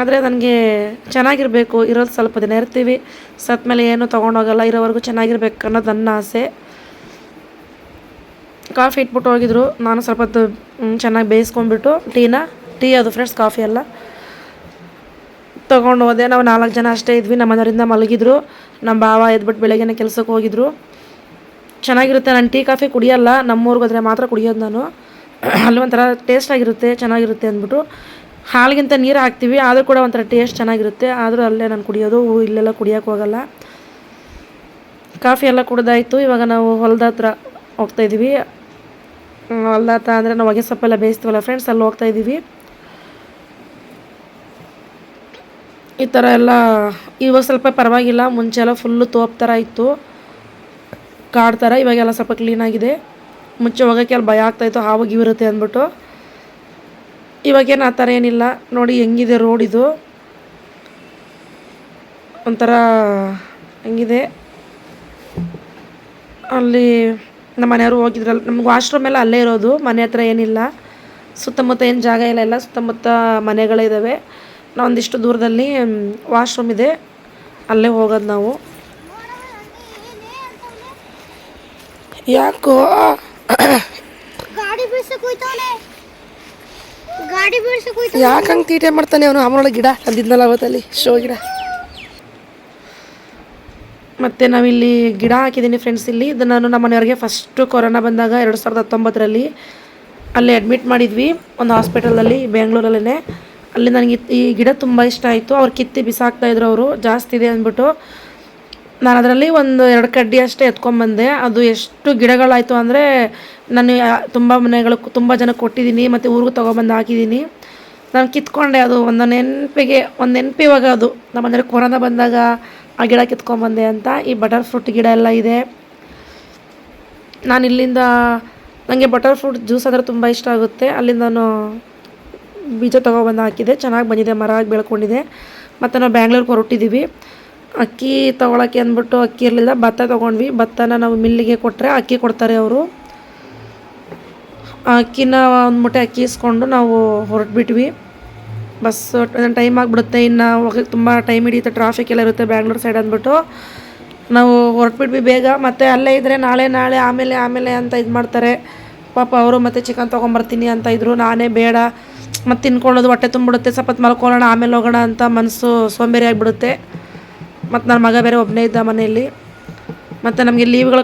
ಆದರೆ ನನಗೆ ಚೆನ್ನಾಗಿರಬೇಕು ಇರೋದು ಸ್ವಲ್ಪ ದಿನ ಇರ್ತೀವಿ. ಸತ್ ಮೇಲೆ ಏನು ತೊಗೊಂಡೋಗಲ್ಲ ಇರೋವರೆಗೂ ಚೆನ್ನಾಗಿರ್ಬೇಕು ಅನ್ನೋದು ನನ್ನ ಆಸೆ. ಕಾಫಿ ಇಟ್ಬಿಟ್ಟು ಹೋಗಿದ್ರು. ನಾನು ಸ್ವಲ್ಪ ಹೊತ್ತು ಚೆನ್ನಾಗಿ ಬೇಯಿಸ್ಕೊಂಡ್ಬಿಟ್ಟು, ಟೀನ, ಟೀ ಅದು ಫ್ರೆಂಡ್ಸ್ ಕಾಫಿ ಎಲ್ಲ ತೊಗೊಂಡು ಹೋದೆ. ನಾವು ನಾಲ್ಕು ಜನ ಅಷ್ಟೇ ಇದ್ವಿ. ನಮ್ಮ ಮನೆಯವರಿಂದ ಮಲಗಿದ್ರು. ನಮ್ಮ ಭಾವ ಎದ್ಬಿಟ್ಟು ಬೆಳಗ್ಗೆನೆ ಕೆಲಸಕ್ಕೆ ಹೋಗಿದ್ರು. ಚೆನ್ನಾಗಿರುತ್ತೆ. ನಾನು ಟೀ, ಕಾಫಿ ಕುಡಿಯೋಲ್ಲ. ನಮ್ಮೂರಿಗೆ ಮಾತ್ರ ಕುಡಿಯೋದು ನಾನು. ಅಲ್ಲಿ ಒಂಥರ ಟೇಸ್ಟ್ ಆಗಿರುತ್ತೆ, ಚೆನ್ನಾಗಿರುತ್ತೆ ಅಂದ್ಬಿಟ್ಟು. ಹಾಲಿಗಿಂತ ನೀರು ಹಾಕ್ತೀವಿ. ಆದರೂ ಕೂಡ ಒಂಥರ ಟೇಸ್ಟ್ ಚೆನ್ನಾಗಿರುತ್ತೆ. ಆದರೂ ಅಲ್ಲೇ ನಾನು ಕುಡಿಯೋದು. ಇಲ್ಲೆಲ್ಲ ಕುಡಿಯೋಕೆ ಹೋಗಲ್ಲ. ಕಾಫಿ ಎಲ್ಲ ಕುಡ್ದಾಯಿತು. ಇವಾಗ ನಾವು ಹೊಲದ ಹತ್ರ ಹೋಗ್ತಾಯಿದ್ದೀವಿ ಹೊಲ್ದ ತ, ಅಂದರೆ ನಾವು ಹೊಗೆ ಸೊಪ್ಪೆಲ್ಲ ಬೇಯಿಸ್ತೀವಲ್ಲ ಫ್ರೆಂಡ್ಸ್ ಅಲ್ಲಿ ಹೋಗ್ತಾ ಇದ್ದೀವಿ ಈ ಥರ ಎಲ್ಲ, ಇವಾಗ ಸ್ವಲ್ಪ ಪರವಾಗಿಲ್ಲ, ಮುಂಚೆ ಎಲ್ಲ ಫುಲ್ಲು ತೋಪ್ ಥರ ಇತ್ತು. ಕಾಡು ಥರ ಇವಾಗೆಲ್ಲ ಸ್ವಲ್ಪ ಕ್ಲೀನಾಗಿದೆ ಮುಂಚೆ ಹೋಗೋಕ್ಕೆ ಅಲ್ಲಿ ಭಯ ಆಗ್ತಾಯಿತ್ತು ಹಾವು ಇರುತ್ತೆ ಅಂದ್ಬಿಟ್ಟು. ಇವಾಗೇನು ಆ ಥರ ಏನಿಲ್ಲ, ನೋಡಿ ಹೆಂಗಿದೆ ರೋಡ್ ಇದು. ಒಂಥರ, ಹೆಂಗಿದೆ. ಅಲ್ಲಿ ನಮ್ಮ ಮನೆಯವರು ಹೋಗಿದ್ರಲ್ಲ ನಮ್ಗೆ ವಾಶ್ರೂಮ್ ಎಲ್ಲ ಅಲ್ಲೇ ಇರೋದು ಮನೆ ಹತ್ರ ಏನಿಲ್ಲ. ಸುತ್ತಮುತ್ತ ಏನು ಜಾಗ ಇಲ್ಲ ಎಲ್ಲ ಸುತ್ತಮುತ್ತ ಮನೆಗಳಿದ್ದಾವೆ ನಾವು ಒಂದಿಷ್ಟು ದೂರದಲ್ಲಿ ವಾಶ್ರೂಮ್ ಇದೆ. ಅಲ್ಲೇ ಹೋಗೋದು ನಾವು. ಯಾಕೋ? ಗಾಡಿ ಬೀಳ್ಸಕ್ ಹೋಯ್ತವನೆ. ಗಾಡಿ ಬೀಳ್ಸಕ್ ಹೋಯ್ತ ಯಾಕೆ ಹಂಗೆ ತೀಟೆ ಮಾಡ್ತಾನೆ ಅವನು? ಅವನೊಳಗೆ ಗಿಡ ಅಂದಿದ್ನಲ್ಲ ಅವತ್ತಲ್ಲಿ ಶೋ ಗಿಡ. ಮತ್ತು ನಾವಿಲ್ಲಿ ಗಿಡ ಹಾಕಿದ್ದೀನಿ ಫ್ರೆಂಡ್ಸ್ ಇಲ್ಲಿ. ಇದು ನಾನು ನಮ್ಮ ಮನೆಯವ್ರಿಗೆ ಫಸ್ಟು ಕೊರೋನಾ ಬಂದಾಗ ಎರಡು ಸಾವಿರದ ಹತ್ತೊಂಬತ್ತರಲ್ಲಿ ಅಲ್ಲಿ ಅಡ್ಮಿಟ್ ಮಾಡಿದ್ವಿ. ಒಂದು ಹಾಸ್ಪಿಟಲಲ್ಲಿ ಬೆಂಗಳೂರಲ್ಲೇ ಅಲ್ಲಿ ನನಗೆ ಈ ಗಿಡ ತುಂಬ ಇಷ್ಟ ಆಯಿತು. ಅವ್ರು ಕಿತ್ತಿ ಬಿಸಾಕ್ತಾಯಿದ್ರು ಅವರು. ಜಾಸ್ತಿ ಇದೆ ಅಂದ್ಬಿಟ್ಟು ನಾನು ಅದರಲ್ಲಿ ಒಂದು ಎರಡು ಕಡ್ಡಿ ಅಷ್ಟೇ ಎತ್ಕೊಂಡ್ಬಂದೆ ಅದು ಎಷ್ಟು ಗಿಡಗಳಾಯಿತು ಅಂದರೆ ನಾನು ತುಂಬ ಮನೆಗಳು ತುಂಬ ಜನ ಕೊಟ್ಟಿದ್ದೀನಿ ಮತ್ತು ಊರಿಗೂ ತೊಗೊಬಂದು ಹಾಕಿದ್ದೀನಿ. ನಾನು ಕಿತ್ಕೊಂಡೆ ಅದು. ಒಂದು ನೆನಪಿಗೆ ಒಂದು ನೆನಪಿವಾಗ ಅದು. ನಮ್ಮ ಮನೇಲಿ ಕೊರೋನಾ ಬಂದಾಗ ಆ ಗಿಡ ಕಿತ್ಕೊಂಬಂದೆ ಅಂತ. ಈ ಬಟರ್ ಫ್ರೂಟ್ ಗಿಡ ಎಲ್ಲ ಇದೆ. ನಾನು ಇಲ್ಲಿಂದ ನನಗೆ ಬಟರ್ ಫ್ರೂಟ್ ಜ್ಯೂಸ್ ಅಂದರೆ ತುಂಬ ಇಷ್ಟ ಆಗುತ್ತೆ. ಅಲ್ಲಿಂದ ನಾನು ಬೀಜ ತೊಗೊಬಂದು ಹಾಕಿದೆ. ಚೆನ್ನಾಗಿ ಬಂದಿದೆ, ಮರ ಬೆಳ್ಕೊಂಡಿದೆ. ಮತ್ತು ನಾವು ಬ್ಯಾಂಗ್ಳೂರ್ಗೆ ಹೊರಟಿದ್ದೀವಿ ಅಕ್ಕಿ ತೊಗೊಳಕ್ಕೆ ಅಂದ್ಬಿಟ್ಟು ಅಕ್ಕಿ ಇರಲಿಲ್ಲ, ಭತ್ತ ತೊಗೊಂಡ್ವಿ. ಭತ್ತನ ನಾವು ಮಿಲ್ಲಿಗೆ ಕೊಟ್ಟರೆ ಅಕ್ಕಿ ಕೊಡ್ತಾರೆ ಅವರು. ಅಕ್ಕಿನ ಒಂದು ಮೂಟೆ ಅಕ್ಕಿ ಇಸ್ಕೊಂಡು ನಾವು ಹೊರಟ್ಬಿಟ್ವಿ. ಬಸ್ ಟೈಮ್ ಆಗಿಬಿಡುತ್ತೆ. ಇನ್ನು ಹೋಗಕ್ಕೆ ತುಂಬ ಟೈಮ್ ಹಿಡಿಯುತ್ತೆ. ಟ್ರಾಫಿಕ್ ಎಲ್ಲ ಇರುತ್ತೆ ಬ್ಯಾಂಗ್ಳೂರ್ ಸೈಡ್ ಅಂದ್ಬಿಟ್ಟು. ನಾವು ಹೊರಟ್ಬಿಟ್ವಿ ಬೇಗ. ಮತ್ತು ಅಲ್ಲೇ ಇದ್ದರೆ ನಾಳೆ ನಾಳೆ, ಆಮೇಲೆ ಆಮೇಲೆ ಅಂತ ಇದು ಮಾಡ್ತಾರೆ. ಪಾಪ ಅವರು ಮತ್ತೆ ಚಿಕನ್ ತೊಗೊಂಬರ್ತೀನಿ ಅಂತ ಇದ್ದರು ನಾನೇ ಬೇಡ. ಮತ್ತು ತಿನ್ಕೊಳ್ಳೋದು ಹೊಟ್ಟೆ ತುಂಬಿಡುತ್ತೆ. ಸ್ವಲ್ಪ ಮಲ್ಕೊಳ್ಳೋಣ, ಆಮೇಲೆ ಹೋಗೋಣ ಅಂತ ಮನಸ್ಸು ಸೋಂಬೇರಿ ಆಗಿಬಿಡುತ್ತೆ. ಮತ್ತು ನನ್ನ ಮಗ ಬೇರೆ ಒಬ್ಬನೇ ಇದ್ದ ಮನೆಯಲ್ಲಿ. ಮತ್ತು ನಮಗೆ ಲೀವ್ಗಳು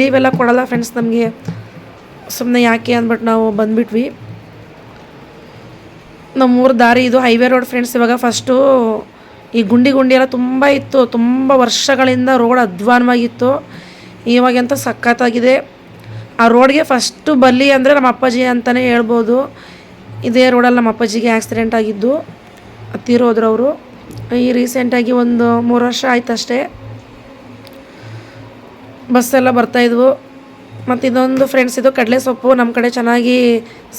ಲೀವೆಲ್ಲ ಕೊಡಲ್ಲ ಫ್ರೆಂಡ್ಸ್ ನಮಗೆ. ಸುಮ್ಮನೆ ಯಾಕೆ ಅಂದ್ಬಿಟ್ಟು ನಾವು ಬಂದ್ಬಿಟ್ವಿ. ನಮ್ಮೂರ ದಾರಿ ಇದು ಹೈವೇ ರೋಡ್ ಫ್ರೆಂಡ್ಸ್ ಇವಾಗ ಫಸ್ಟು ಈ ಗುಂಡಿ ಗುಂಡಿ ಎಲ್ಲ ತುಂಬ ಇತ್ತು, ತುಂಬ ವರ್ಷಗಳಿಂದ ರೋಡ್ ಅಧ್ವಾನವಾಗಿತ್ತು. ಇವಾಗೆಂತ ಸಖತ್ತಾಗಿದೆ. ಆ ರೋಡ್ಗೆ ಫಸ್ಟು ಬಲ್ಲಿ ಅಂದರೆ ನಮ್ಮ ಅಪ್ಪಾಜಿ ಅಂತಲೇ ಹೇಳ್ಬೋದು. ಇದೇ ರೋಡಲ್ಲಿ ನಮ್ಮ ಅಪ್ಪಾಜಿಗೆ ಆಕ್ಸಿಡೆಂಟ್ ಆಗಿದ್ದು ತೀರೋದ್ರು ಅವರು. ಈ ರೀಸೆಂಟಾಗಿ ಒಂದು ಮೂರು ವರ್ಷ ಆಯ್ತು ಅಷ್ಟೇ. ಬಸ್ಸೆಲ್ಲ ಬರ್ತಾಯಿದ್ವು ಮತ್ತು ಇದೊಂದು ಫ್ರೆಂಡ್ಸ್ ಇದು ಕಡಲೆ ಸೊಪ್ಪು ನಮ್ಮ ಕಡೆ ಚೆನ್ನಾಗಿ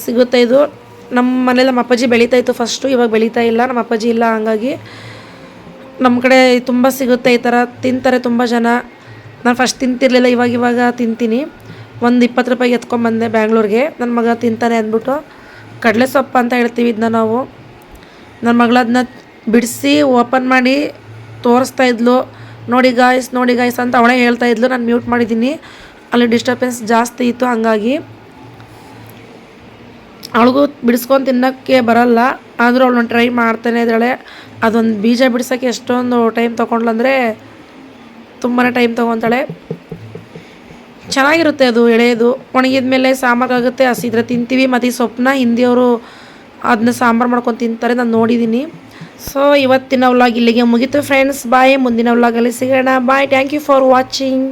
ಸಿಗುತ್ತೆ ಇದು. ನಮ್ಮ ಮನೇಲಿ ನಮ್ಮ ಅಪ್ಪಾಜಿ ಬೆಳೀತಾ ಇತ್ತು ಫಸ್ಟು ಇವಾಗ ಬೆಳೀತಾ ಇಲ್ಲ, ನಮ್ಮ ಅಪ್ಪಾಜಿ ಇಲ್ಲ, ಹಂಗಾಗಿ ನಮ್ಮ ಕಡೆ ತುಂಬ ಸಿಗುತ್ತೆ ಈ ಥರ ತಿಂತಾರೆ ತುಂಬ ಜನ. ನಾನು ಫಸ್ಟ್ ತಿಂತಿರ್ಲಿಲ್ಲ, ಇವಾಗ ಇವಾಗ ತಿಂತೀನಿ. ಒಂದು ಇಪ್ಪತ್ತು ರೂಪಾಯಿಗೆ ಎತ್ಕೊಂಬಂದೆ ಬ್ಯಾಂಗ್ಳೂರಿಗೆ. ನನ್ನ ಮಗ ತಿಂತಾನೆ ಅಂದ್ಬಿಟ್ಟು ಕಡಲೆ ಸೊಪ್ಪು ಅಂತ ಹೇಳ್ತೀವಿ ಇದನ್ನ ನಾವು. ನನ್ನ ಮಗಳು ಅದನ್ನ ಬಿಡಿಸಿ ಓಪನ್ ಮಾಡಿ ತೋರಿಸ್ತಾ ಇದ್ಲು. ನೋಡಿ ಗಾಯ್ಸ್ ನೋಡಿ ಗಾಯ್ಸ್ ಅಂತ ಅವಳೇ ಹೇಳ್ತಾ ಇದ್ಲು. ನಾನು ಮ್ಯೂಟ್ ಮಾಡಿದ್ದೀನಿ. ಅಲ್ಲಿ ಡಿಸ್ಟರ್ಬೆನ್ಸ್ ಜಾಸ್ತಿ ಇತ್ತು, ಹಾಗಾಗಿ ಅವಳಿಗೂ ಬಿಡಿಸ್ಕೊಂಡು ತಿನ್ನೋಕ್ಕೆ ಬರಲ್ಲ. ಆದರೂ ಅವಳು ಟ್ರೈ ಮಾಡ್ತಾನೆ ಇದ್ದಾಳೆ. ಅದೊಂದು ಬೀಜ ಬಿಡಿಸೋಕ್ಕೆ ಎಷ್ಟೊಂದು ಟೈಮ್ ತೊಗೊಂಡ್ಲಂದರೆ ತುಂಬಾ ಟೈಮ್ ತೊಗೊತಾಳೆ. ಚೆನ್ನಾಗಿರುತ್ತೆ ಅದು, ಎಳೆಯೋದು. ಒಣಗಿದ ಮೇಲೆ ಸಾಂಬಾರಾಗುತ್ತೆ ಹಸಿದ್ರೆ ತಿಂತೀವಿ. ಮತ್ತು ಈ ಸೊಪ್ಪನ್ನ ಹಿಂದಿಯವರು ಅದನ್ನ ಸಾಂಬಾರು ಮಾಡ್ಕೊಂಡು ತಿಂತಾರೆ, ನಾನು ನೋಡಿದ್ದೀನಿ ಸೊ ಇವತ್ತಿನ ವ್ಲಾಗ್ ಇಲ್ಲಿಗೆ ಮುಗೀತು ಫ್ರೆಂಡ್ಸ್ ಬಾಯ್ ಮುಂದಿನ ವ್ಲಾಗಲ್ಲಿ ಸಿಗೋಣ. Bye thank you for watching